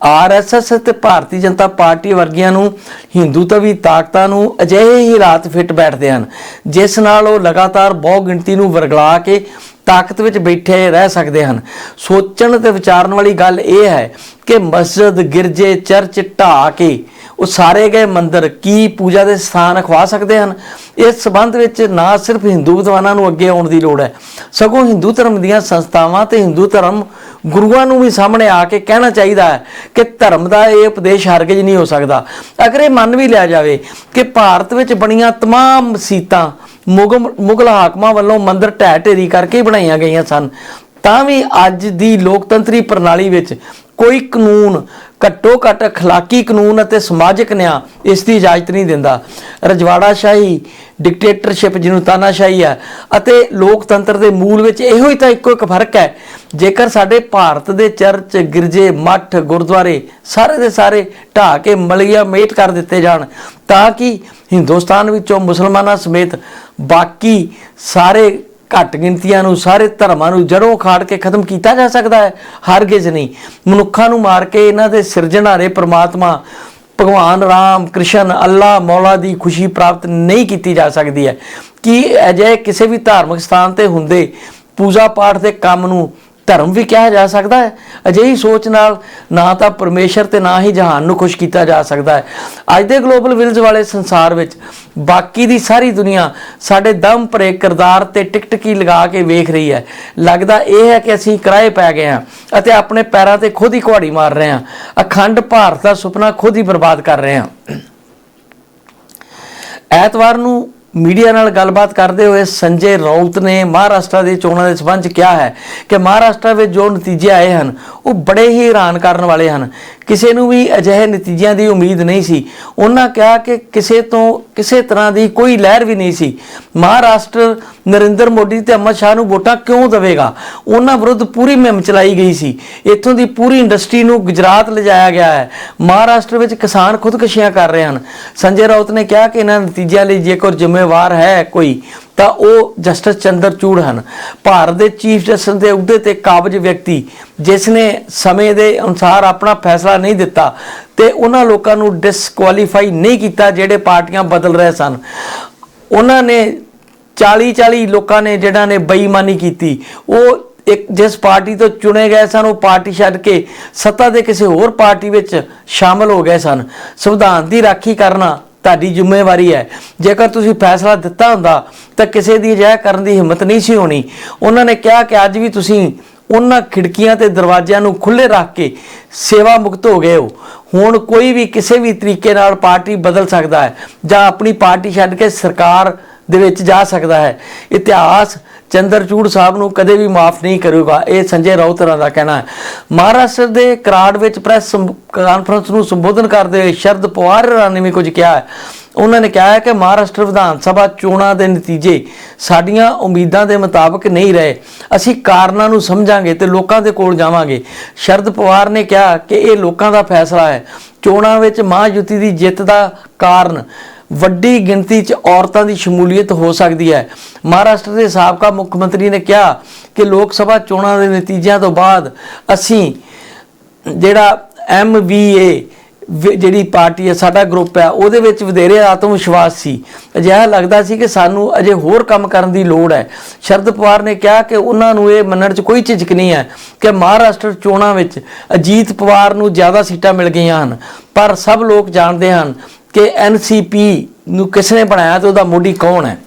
ਆਰਐਸਐਸ ਤੇ ਭਾਰਤੀ ਜਨਤਾ ਪਾਰਟੀ ਵਰਗੀਆਂ ਨੂੰ ਹਿੰਦੂਤਵੀ ਤਾਕਤਾਂ ਨੂੰ ਅਜਿਹੇ ਹੀ ਰਾਤ ਫਿੱਟ ਬੈਠਦੇ ਹਨ, ਜਿਸ ਨਾਲ ਉਹ ਲਗਾਤਾਰ ਬਹੁ ਗਿਣਤੀ ਨੂੰ ਵਰਗਲਾ ਕੇ ਤਾਕਤ ਵਿੱਚ ਬੈਠੇ ਰਹਿ ਸਕਦੇ ਹਨ ਸੋਚਣ ਤੇ ਵਿਚਾਰਨ ਵਾਲੀ ਗੱਲ ਇਹ ਹੈ ਕਿ ਮਸਜਿਦ ਗਿਰਜੇ ਚਰਚ ਢਾਹ ਕੇ ਉਹ ਸਾਰੇ ਗਏ ਮੰਦਰ ਕੀ ਪੂਜਾ ਦੇ ਸਥਾਨ ਅਖਵਾ ਸਕਦੇ ਹਨ ਇਸ ਸਬੰਧ ਵਿੱਚ ਨਾ ਸਿਰਫ ਹਿੰਦੂ ਵਿਦਵਾਨਾਂ ਨੂੰ ਅੱਗੇ ਆਉਣ ਦੀ ਲੋੜ ਹੈ ਸਗੋਂ ਹਿੰਦੂ ਧਰਮ ਦੀਆਂ ਸੰਸਥਾਵਾਂ ਤੇ ਹਿੰਦੂ ਧਰਮ ਗੁਰੂਆਂ ਨੂੰ ਵੀ ਸਾਹਮਣੇ ਆ ਕੇ ਕਹਿਣਾ ਚਾਹੀਦਾ ਹੈ ਕਿ ਧਰਮ ਦਾ ਇਹ ਉਪਦੇਸ਼ ਹਰਗਿਜ਼ ਨਹੀਂ ਹੋ ਸਕਦਾ ਅਗਰ ਇਹ ਮੰਨ ਵੀ ਲਿਆ ਜਾਵੇ ਕਿ ਭਾਰਤ ਵਿੱਚ ਬਣੀਆਂ तमाम ਮਸੀਤਾਂ ਮੁਗਲ ਮੁਗਲ ਹਾਕਮਾਂ ਵੱਲੋਂ ਮੰਦਰ ਢਹਿ ਢੇਰੀ ਕਰਕੇ ਬਣਾਈਆਂ ਗਈਆਂ ਸਨ। ਤਾਂ ਵੀ ਅੱਜ ਦੀ ਲੋਕਤੰਤਰੀ ਪ੍ਰਣਾਲੀ ਵਿੱਚ ਕੋਈ ਕਾਨੂੰਨ ਘੱਟੋ ਘੱਟ اخلاقی ਕਾਨੂੰਨ ਅਤੇ ਸਮਾਜਿਕ ਨਿਆਂ ਇਸ ਦੀ ਇਜਾਜ਼ਤ ਨਹੀਂ ਦਿੰਦਾ ਰਜਵਾੜਾ ਸ਼ਾਹੀ ਡਿਕਟੇਟਰਸ਼ਿਪ ਜਿਹਨੂੰ ਤਾਨਾਸ਼ਾਹੀ ਹੈ ਅਤੇ ਲੋਕਤੰਤਰ ਦੇ ਮੂਲ ਵਿੱਚ ਇਹੋ ਹੀ ਤਾਂ ਇੱਕੋ ਇੱਕ ਫਰਕ ਹੈ ਜੇਕਰ ਸਾਡੇ ਭਾਰਤ ਦੇ ਚਰਚ ਗਿਰਜੇ ਮੱਠ ਗੁਰਦੁਆਰੇ ਸਾਰੇ ਦੇ ਸਾਰੇ ਢਾਹ ਕੇ ਮਲੀਆ ਮੇਟ ਕਰ ਦਿੱਤੇ ਜਾਣ ਤਾਂ ਕਿ ਹਿੰਦੁਸਤਾਨ ਵਿੱਚੋਂ ਮੁਸਲਮਾਨਾਂ ਸਮੇਤ ਬਾਕੀ ਸਾਰੇ ਘੱਟ ਗਿਣਤੀਆਂ ਨੂੰ, ਸਾਰੇ ਧਰਮਾਂ ਨੂੰ ਜੜੋਂ ਖਾੜ ਕੇ ਖਤਮ ਕੀਤਾ ਜਾ ਸਕਦਾ ਹੈ। ਹਰਗਿਜ਼ ਨਹੀਂ। ਮਨੁੱਖਾਂ ਨੂੰ ਮਾਰ ਕੇ ਇਹਨਾਂ ਦੇ ਸਿਰਜਣਹਾਰੇ ਪ੍ਰਮਾਤਮਾ, ਭਗਵਾਨ ਰਾਮ, ਕ੍ਰਿਸ਼ਨ ਅੱਲਾ ਮੌਲਾ ਦੀ ਖੁਸ਼ੀ ਪ੍ਰਾਪਤ ਨਹੀਂ ਕੀਤੀ ਜਾ ਸਕਦੀ ਹੈ। ਕਿ ਅਜਿਹੇ ਕਿਸੇ ਵੀ ਧਾਰਮਿਕ ਸਥਾਨ ਤੇ ਹੁੰਦੇ ਪੂਜਾ ਪਾਠ ਦੇ ਕੰਮ ਨੂੰ ਧਰਮ ਵੀ ਕਿਹਾ ਜਾ ਸਕਦਾ ਹੈ। ਅਜਿਹੀ ਸੋਚ ਨਾਲ ਨਾ ਤਾਂ ਪਰਮੇਸ਼ਰ ਤੇ ਨਾ ਹੀ ਜਹਾਨ ਨੂੰ ਖੁਸ਼ ਕੀਤਾ ਜਾ ਸਕਦਾ ਹੈ। ਅੱਜ ਦੇ ਗਲੋਬਲ ਵਿਲਜ਼ ਵਾਲੇ ਸੰਸਾਰ ਵਿੱਚ ਬਾਕੀ ਦੀ ਸਾਰੀ ਦੁਨੀਆ ਸਾਡੇ ਦਮ ਭਰੇ ਕਿਰਦਾਰ ਤੇ ਟਿਕਟਕੀ ਲਗਾ ਕੇ ਵੇਖ ਰਹੀ ਹੈ। ਲੱਗਦਾ ਇਹ ਹੈ ਕਿ ਅਸੀਂ ਕਿਰਾਏ ਪੈ ਗਏ ਹਾਂ ਅਤੇ ਆਪਣੇ ਪੈਰਾਂ ਤੇ ਖੁਦ ਹੀ ਕੁਹਾੜੀ ਮਾਰ ਰਹੇ ਹਾਂ। ਅਖੰਡ ਭਾਰਤ ਦਾ ਸੁਪਨਾ ਖੁਦ ਹੀ ਬਰਬਾਦ ਕਰ ਰਹੇ ਹਾਂ। ਐਤਵਾਰ ਨੂੰ ਮੀਡੀਆ ਨਾਲ ਗੱਲਬਾਤ ਕਰਦੇ ਹੋਏ ਸੰਜੇ ਰਾਉਤ ਨੇ ਮਹਾਰਾਸ਼ਟਰ ਦੀ ਚੋਣਾਂ ਦੇ ਸਬੰਧ 'ਚ ਕਿਹਾ ਹੈ ਕਿ ਮਹਾਰਾਸ਼ਟਰ ਵਿੱਚ ਜੋ ਨਤੀਜੇ ਆਏ ਹਨ, ਉਹ ਬੜੇ ਹੀ ਹੈਰਾਨ ਕਰਨ ਵਾਲੇ ਹਨ। ਕਿਸੇ ਨੂੰ ਵੀ ਅਜਿਹੇ ਨਤੀਜਿਆਂ ਦੀ ਉਮੀਦ ਨਹੀਂ ਸੀ। ਉਹਨਾਂ ਕਿਹਾ ਕਿ ਕਿਸੇ ਤੋਂ, ਕਿਸੇ ਤਰ੍ਹਾਂ ਦੀ ਕੋਈ ਲਹਿਰ ਵੀ ਨਹੀਂ ਸੀ। ਮਹਾਰਾਸ਼ਟਰ ਨਰਿੰਦਰ ਮੋਦੀ ਤੇ ਅਮਰ ਸ਼ਾਹ ਨੂੰ ਵੋਟਾਂ ਕਿਉਂ ਦੇਵੇਗਾ? ਉਹਨਾਂ ਵਿਰੁੱਧ ਪੂਰੀ ਮੁਹਿੰਮ ਚਲਾਈ ਗਈ ਸੀ। ਇੱਥੋਂ ਦੀ ਪੂਰੀ ਇੰਡਸਟਰੀ ਨੂੰ ਗੁਜਰਾਤ ਲਿਜਾਇਆ ਗਿਆ ਹੈ। ਮਹਾਰਾਸ਼ਟਰ ਵਿੱਚ ਕਿਸਾਨ ਖੁਦਕੁਸ਼ੀਆਂ ਕਰ ਰਹੇ ਹਨ। ਸੰਜੇ ਰਾਉਤ ਨੇ ਕਿਹਾ ਕਿ ਇਹਨਾਂ ਨਤੀਜਿਆਂ ਲਈ ਜੇਕਰ ਜ਼ਿੰਮੇਵਾਰ ਹੈ ਕੋਈ, ਤਾਂ ਉਹ ਜਸਟਿਸ ਚੰਦਰ ਚੂੜ ਹਨ। ਭਾਰਤ ਦੇ ਚੀਫ ਜਸਟਿਸ ਦੇ ਅਹੁਦੇ ਤੇ ਕਾਬਜ ਵਿਅਕਤੀ ਜਿਸ ਨੇ ਸਮੇਂ ਦੇ ਅਨੁਸਾਰ ਆਪਣਾ ਫੈਸਲਾ ਨਹੀਂ ਦਿੱਤਾ ਤੇ ਉਹਨਾਂ ਲੋਕਾਂ ਨੂੰ ਡਿਸਕੁਆਲੀਫਾਈ ਨਹੀਂ ਕੀਤਾ ਜਿਹੜੇ ਪਾਰਟੀਆਂ ਬਦਲ ਰਹੇ ਸਨ। ਉਹਨਾਂ ਨੇ 40 40 ਲੋਕਾਂ ਨੇ ਜਿਹੜਾ ਨੇ ਬੇਈਮਾਨੀ ਕੀਤੀ, ਉਹ ਇੱਕ ਜਿਸ ਪਾਰਟੀ ਤੋਂ ਚੁਣੇ ਗਏ ਸਨ, ਉਹ ਪਾਰਟੀ ਛੱਡ ਕੇ ਸੱਤਾ ਦੇ ਕਿਸੇ ਹੋਰ ਪਾਰਟੀ ਵਿੱਚ ਸ਼ਾਮਲ ਹੋ ਗਏ ਸਨ। ਸੰਵਿਧਾਨ ਦੀ ਰਾਖੀ ਕਰਨਾ ਤੁਹਾਡੀ ਜ਼ਿੰਮੇਵਾਰੀ ਹੈ। ਜੇਕਰ ਤੁਸੀਂ ਫੈਸਲਾ ਦਿੱਤਾ ਹੁੰਦਾ, ਤਾਂ ਕਿਸੇ ਦੀ ਅਜਿਹਾ ਕਰਨ ਦੀ ਹਿੰਮਤ ਨਹੀਂ ਸੀ ਹੋਣੀ। ਉਹਨਾਂ ਨੇ ਕਿਹਾ ਕਿ ਅੱਜ ਵੀ ਤੁਸੀਂ ਉਹਨਾਂ ਖਿੜਕੀਆਂ ਤੇ ਦਰਵਾਜ਼ਿਆਂ ਨੂੰ ਖੁੱਲੇ ਰੱਖ ਕੇ ਸੇਵਾ ਮੁਕਤ ਹੋ ਗਏ ਹੋ। ਹੁਣ ਕੋਈ ਵੀ ਕਿਸੇ ਵੀ ਤਰੀਕੇ ਨਾਲ ਪਾਰਟੀ ਬਦਲ ਸਕਦਾ ਹੈ ਜਾਂ ਆਪਣੀ ਪਾਰਟੀ ਛੱਡ ਕੇ ਸਰਕਾਰ ਦੇ ਵਿੱਚ ਜਾ ਸਕਦਾ ਹੈ। ਇਤਿਹਾਸ ਚੰਦਰਚੂੜ ਸਾਹਿਬ ਨੂੰ ਕਦੇ ਵੀ ਮਾਫ ਨਹੀਂ ਕਰੂਗਾ। ਇਹ ਸੰਜੇ ਰਾਉਤਰਾ ਦਾ ਕਹਿਣਾ ਹੈ। ਮਹਾਰਾਸ਼ਟਰ ਦੇ ਕਰਾੜ ਵਿੱਚ ਪ੍ਰੈਸ ਕਾਨਫਰੰਸ ਨੂੰ ਸੰਬੋਧਨ ਕਰਦੇ ਹੋਏ ਸ਼ਰਦ ਪਵਾਰ ਹੋਰਾਂ ਨੇ ਵੀ ਕੁਝ ਕਿਹਾ ਹੈ। ਉਹਨਾਂ ਨੇ ਕਿਹਾ ਹੈ ਕਿ ਮਹਾਰਾਸ਼ਟਰ ਵਿਧਾਨ ਸਭਾ ਚੋਣਾਂ ਦੇ ਨਤੀਜੇ ਸਾਡੀਆਂ ਉਮੀਦਾਂ ਦੇ ਮੁਤਾਬਕ ਨਹੀਂ ਰਹੇ। ਅਸੀਂ ਕਾਰਨਾਂ ਨੂੰ ਸਮਝਾਂਗੇ ਤੇ ਲੋਕਾਂ ਦੇ ਕੋਲ ਜਾਵਾਂਗੇ। ਸ਼ਰਦ ਪਵਾਰ ਨੇ ਕਿਹਾ ਕਿ ਇਹ ਲੋਕਾਂ ਦਾ ਫੈਸਲਾ ਹੈ। ਚੋਣਾਂ ਵਿੱਚ ਮਹਾਯੁਤੀ ਦੀ ਜਿੱਤ ਦਾ ਕਾਰਨ ਵੱਡੀ ਗਿਣਤੀ 'ਚ ਔਰਤਾਂ ਦੀ ਸ਼ਮੂਲੀਅਤ ਹੋ ਸਕਦੀ ਹੈ। ਮਹਾਰਾਸ਼ਟਰ ਦੇ ਸਾਬਕਾ ਮੁੱਖ ਮੰਤਰੀ ਨੇ ਕਿਹਾ ਕਿ ਲੋਕ ਸਭਾ ਚੋਣਾਂ ਦੇ ਨਤੀਜਿਆਂ ਤੋਂ ਬਾਅਦ ਅਸੀਂ ਜਿਹੜਾ ਐਮਵੀਏ ਜਿਹੜੀ ਪਾਰਟੀ ਹੈ, ਸਾਡਾ ਗਰੁੱਪ ਹੈ, ਉਹਦੇ ਵਿੱਚ ਵਧੇਰੇ ਆਤਮ ਵਿਸ਼ਵਾਸ ਸੀ। ਅਜਿਹਾ ਲੱਗਦਾ ਸੀ ਕਿ ਸਾਨੂੰ ਅਜੇ ਹੋਰ ਕੰਮ ਕਰਨ ਦੀ ਲੋੜ ਹੈ। ਸ਼ਰਦ ਪਵਾਰ ਨੇ ਕਿਹਾ ਕਿ ਉਹਨਾਂ ਨੂੰ ਇਹ ਮੰਨਣ 'ਚ ਕੋਈ ਝਿਜਕ ਨਹੀਂ ਹੈ ਕਿ ਮਹਾਰਾਸ਼ਟਰ ਚੋਣਾਂ ਵਿੱਚ ਅਜੀਤ ਪਵਾਰ ਨੂੰ ਜ਼ਿਆਦਾ ਸੀਟਾਂ ਮਿਲ ਗਈਆਂ ਹਨ। ਪਰ ਸਭ ਲੋਕ ਜਾਣਦੇ ਹਨ ਕਿ ਐਨਸੀਪੀ ਨੂੰ ਕਿਸ ਨੇ ਬਣਾਇਆ ਤੇ ਉਹਦਾ ਮੋਢੀ ਕੌਣ ਹੈ।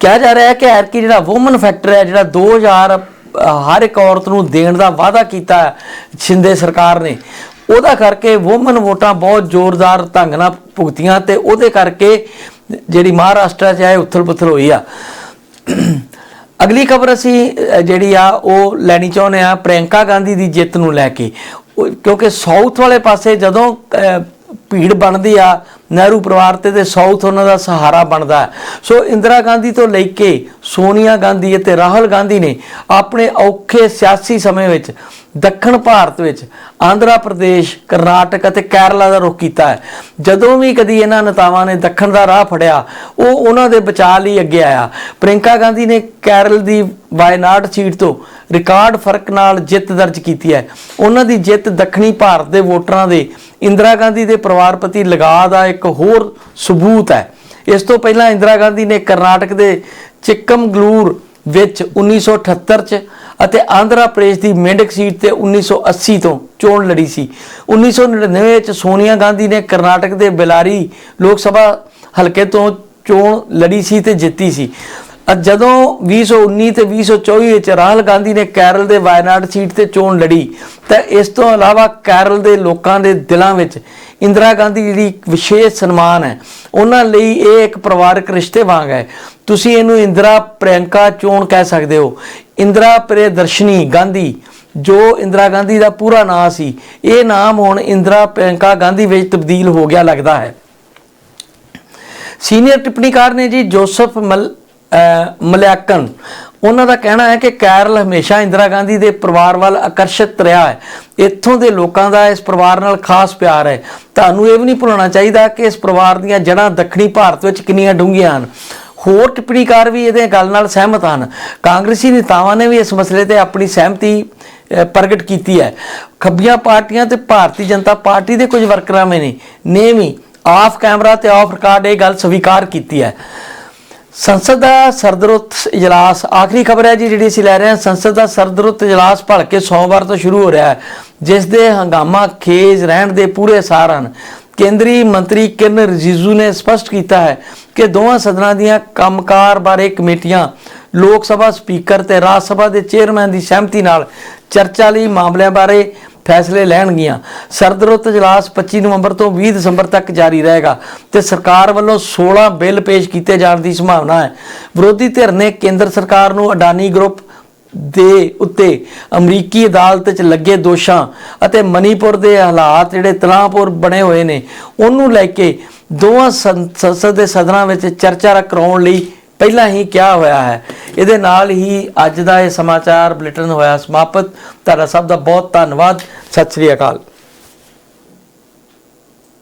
ਕਿਹਾ ਜਾ ਰਿਹਾ ਹੈ ਕਿ ਐਰਕੀ ਜਿਹੜਾ ਔਮਨ ਫੈਕਟਰ ਹੈ, ਜਿਹੜਾ 2000 ਹਰ ਇੱਕ ਔਰਤ ਨੂੰ ਦੇਣ ਦਾ ਵਾਅਦਾ ਕੀਤਾ ਛਿੰਦੇ ਸਰਕਾਰ ਨੇ ਉਹਦਾ ਕਰਕੇ ਔਮਨ ਵੋਟਾਂ ਬਹੁਤ ਜ਼ੋਰਦਾਰ ਢੰਗ ਨਾਲ ਭੁਗਤੀਆਂ ਤੇ ਉਹਦੇ ਕਰਕੇ ਜਿਹੜੀ ਮਹਾਰਾਸ਼ਟਰ 'ਚ ਹੈ ਉਥਲ-ਪੁਥਲ ਹੋਈ ਆ। ਅਗਲੀ ਖਬਰ ਅਸੀਂ ਜਿਹੜੀ ਆ, ਉਹ ਲੈਣੀ ਚਾਹੁੰਦੇ ਆ ਪ੍ਰਿਯੰਕਾ ਗਾਂਧੀ ਦੀ ਜਿੱਤ ਨੂੰ ਲੈ ਕੇ। ਕਿਉਂਕਿ ਸਾਊਥ ਵਾਲੇ ਪਾਸੇ ਜਦੋਂ ਭੀੜ ਬਣਦੀ ਆ ਨਹਿਰੂ ਪਰਿਵਾਰ ਤੇ ਤੇ ਸਾਊਥ ਉਹਨਾਂ ਦਾ ਸਹਾਰਾ ਬਣਦਾ ਹੈ। ਸੋ ਇੰਦਰਾ ਗਾਂਧੀ ਤੋਂ ਲੈ ਕੇ ਸੋਨੀਆ ਗਾਂਧੀ ਅਤੇ ਰਾਹੁਲ ਗਾਂਧੀ ਨੇ ਆਪਣੇ ਔਖੇ ਸਿਆਸੀ ਸਮੇਂ ਵਿੱਚ, ਦੱਖਣ ਭਾਰਤ ਵਿੱਚ, ਆਂਧਰਾ ਪ੍ਰਦੇਸ਼, ਕਰਨਾਟਕ ਅਤੇ ਕੇਰਲਾ ਦਾ ਰੁਖ ਕੀਤਾ ਹੈ। ਜਦੋਂ ਵੀ ਕਦੀ ਇਹਨਾਂ ਨੇਤਾਵਾਂ ਨੇ ਦੱਖਣ ਦਾ ਰਾਹ ਫੜਿਆ, ਉਹ ਉਹਨਾਂ ਦੇ ਬਚਾਅ ਲਈ ਅੱਗੇ ਆਇਆ। ਪ੍ਰਿੰਕਾ ਗਾਂਧੀ ਨੇ ਕੇਰਲ ਦੀ ਵਾਇਨਾਡ ਸੀਟ ਤੋਂ ਰਿਕਾਰਡ ਫ਼ਰਕ ਨਾਲ ਜਿੱਤ ਦਰਜ ਕੀਤੀ ਹੈ। ਉਹਨਾਂ ਦੀ ਜਿੱਤ ਦੱਖਣੀ ਭਾਰਤ ਦੇ ਵੋਟਰਾਂ ਦੇ, ਇੰਦਰਾ ਗਾਂਧੀ ਦੇ ਪਰਿਵਾਰ ਪ੍ਰਤੀ ਲਗਾਅ ਦਾ ਇੱਕ ਹੋਰ ਸਬੂਤ ਹੈ। ਇਸ ਤੋਂ ਪਹਿਲਾਂ ਇੰਦਰਾ ਗਾਂਧੀ ਨੇ ਕਰਨਾਟਕ ਦੇ ਚਿੱਕਮਗਲੂਰ ਵਿੱਚ 1978 ਚ ਅਤੇ ਆਂਧਰਾ ਪ੍ਰਦੇਸ਼ ਦੀ ਮੇਂਡਕ ਸੀਟ ਤੇ 1980 ਤੋਂ ਚੋਣ ਲੜੀ ਸੀ। 1999 ਵਿੱਚ ਸੋਨੀਆ ਗਾਂਧੀ ਨੇ ਕਰਨਾਟਕ ਦੇ ਬੇਲਾਰੀ ਲੋਕ ਸਭਾ ਹਲਕੇ ਤੋਂ ਚੋਣ ਲੜੀ ਸੀ ਤੇ ਜਿੱਤੀ ਸੀ। ਜਦੋਂ 2019 ਤੇ 2024 ਵਿੱਚ ਰਾਹੁਲ ਗਾਂਧੀ ਨੇ ਕੇਰਲ ਦੇ ਵਾਇਨਾਡ ਸੀਟ ਤੇ ਚੋਣ ਲੜੀ, ਤਾਂ ਇਸ ਤੋਂ ਇਲਾਵਾ ਕੇਰਲ ਦੇ ਲੋਕਾਂ ਦੇ ਦਿਲਾਂ ਵਿੱਚ ਇੰਦਰਾ ਗਾਂਧੀ ਜਿਹੜੀ ਇੱਕ ਵਿਸ਼ੇਸ਼ ਸਨਮਾਨ ਹੈ, ਉਹਨਾਂ ਲਈ ਇਹ ਇੱਕ ਪਰਿਵਾਰਕ ਰਿਸ਼ਤੇ ਵਾਂਗ ਹੈ। ਤੁਸੀਂ ਇਹਨੂੰ ਇੰਦਰਾ ਪ੍ਰਿਯੰਕਾ ਚੋਣ ਕਹਿ ਸਕਦੇ ਹੋ। ਇੰਦਰਾ ਪ੍ਰਿਯਦਰਸ਼ਨੀ ਗਾਂਧੀ, ਜੋ ਇੰਦਰਾ ਗਾਂਧੀ ਦਾ ਪੂਰਾ ਨਾਮ ਸੀ, ਇਹ ਨਾਮ ਹੁਣ ਇੰਦਰਾ ਪ੍ਰਿਯੰਕਾ ਗਾਂਧੀ ਵਿੱਚ ਤਬਦੀਲ ਹੋ ਗਿਆ ਲੱਗਦਾ ਹੈ। ਸੀਨੀਅਰ ਟਿੱਪਣੀਕਾਰ ਨੇ ਜੀ ਜੋਸਫ ਮਲ ਮਲਿਆਕਨ। ਉਹਨਾਂ ਦਾ ਕਹਿਣਾ ਹੈ ਕਿ ਕੈਰਲ ਹਮੇਸ਼ਾ ਇੰਦਰਾ ਗਾਂਧੀ ਦੇ ਪਰਿਵਾਰ ਵੱਲ ਆਕਰਸ਼ਿਤ ਰਿਹਾ ਹੈ। ਇੱਥੋਂ ਦੇ ਲੋਕਾਂ ਦਾ ਇਸ ਪਰਿਵਾਰ ਨਾਲ ਖਾਸ ਪਿਆਰ ਹੈ। ਤੁਹਾਨੂੰ ਇਹ ਵੀ ਨਹੀਂ ਭੁੱਲਣਾ ਚਾਹੀਦਾ ਕਿ ਇਸ ਪਰਿਵਾਰ ਦੀਆਂ ਜੜ੍ਹਾਂ ਦੱਖਣੀ ਭਾਰਤ ਵਿੱਚ ਕਿੰਨੀਆਂ ਡੂੰਘੀਆਂ ਹਨ। ਹੋਰ ਟਿੱਪਣੀਕਾਰ ਵੀ ਇਹਦੇ ਗੱਲ ਨਾਲ ਸਹਿਮਤ ਹਨ। ਕਾਂਗਰਸੀ ਨੇਤਾਵਾਂ ਨੇ ਵੀ ਇਸ ਮਸਲੇ ਤੇ ਆਪਣੀ ਸਹਿਮਤੀ ਪ੍ਰਗਟ ਕੀਤੀ ਹੈ। ਖੱਬੀਆਂ ਪਾਰਟੀਆਂ ਤੇ ਭਾਰਤੀ ਜਨਤਾ ਪਾਰਟੀ ਦੇ ਕੁਝ ਵਰਕਰਾਂ ਨੇ ਨੇ ਵੀ ਆਫ ਕੈਮਰਾ ਤੇ ਆਫ ਰਿਕਾਰਡ ਇਹ ਗੱਲ ਸਵੀਕਾਰ ਕੀਤੀ ਹੈ। ਸੰਸਦ ਦਾ ਸਰਦਰੁੱਤ ਇਜਲਾਸ, ਆਖਰੀ ਖਬਰ ਹੈ ਜੀ ਜਿਹੜੀ ਅਸੀਂ ਲੈ ਰਹੇ ਹਾਂ, ਸੰਸਦ ਦਾ ਸਰਦਰੁੱਤ ਇਜਲਾਸ ਭਲਕੇ ਸੋਮਵਾਰ ਤੋਂ ਸ਼ੁਰੂ ਹੋ ਰਿਹਾ ਹੈ, ਜਿਸ ਦੇ ਹੰਗਾਮਾ ਖੇਜ ਰਹਿਣ ਦੇ ਪੂਰੇ ਅਸਾਰ ਹਨ ਕੇਂਦਰੀ ਮੰਤਰੀ ਕਿਰਨ ਰਿਜੀਜੂ ਨੇ ਸਪਸ਼ਟ ਕੀਤਾ ਹੈ ਕਿ ਦੋਵਾਂ ਸਦਨਾਂ ਦੀਆਂ ਕੰਮਕਾਰ ਬਾਰੇ ਕਮੇਟੀਆਂ, ਲੋਕ ਸਭਾ ਸਪੀਕਰ ਤੇ ਰਾਜ ਸਭਾ ਦੇ ਚੇਅਰਮੈਨ ਦੀ ਸਹਿਮਤੀ ਨਾਲ ਚਰਚਾ ਲਈ ਮਾਮਲਿਆਂ ਬਾਰੇ ਫੈਸਲੇ ਲੈਣਗੀਆਂ। ਸਰਦਰੁੱਤ ਇਜਲਾਸ 25 ਨਵੰਬਰ ਤੋਂ 20 ਦਸੰਬਰ ਤੱਕ ਜਾਰੀ ਰਹੇਗਾ ਤੇ ਸਰਕਾਰ ਵੱਲੋਂ 16 ਬਿੱਲ ਪੇਸ਼ ਕੀਤੇ ਜਾਣ ਦੀ ਸੰਭਾਵਨਾ ਹੈ। ਵਿਰੋਧੀ ਧਿਰ ਨੇ ਕੇਂਦਰ ਸਰਕਾਰ ਨੂੰ ਅਡਾਨੀ ਗਰੁੱਪ ਦੇ ਉੱਤੇ ਅਮਰੀਕੀ ਅਦਾਲਤ 'ਚ ਲੱਗੇ ਦੋਸ਼ਾਂ ਅਤੇ ਮਨੀਪੁਰ ਦੇ ਹਾਲਾਤ ਜਿਹੜੇ ਤਣਾਅਪੂਰ ਬਣੇ ਹੋਏ ਨੇ, ਉਹਨੂੰ ਲੈ ਕੇ ਦੋਵਾਂ ਸੰਸਦ ਦੇ ਸਦਨਾਂ ਵਿੱਚ ਚਰਚਾ ਕਰਾਉਣ ਲਈ ਪਹਿਲਾਂ ਹੀ ਕਿਹਾ ਹੋਇਆ ਹੈ। ਇਹਦੇ ਨਾਲ ਹੀ ਅੱਜ ਦਾ ਇਹ ਸਮਾਚਾਰ ਬੁਲੇਟਿਨ ਹੋਇਆ ਸਮਾਪਤ। ਤੁਹਾਡਾ ਸਭ ਦਾ ਬਹੁਤ ਧੰਨਵਾਦ। ਸਤਿ ਸ੍ਰੀ ਅਕਾਲ।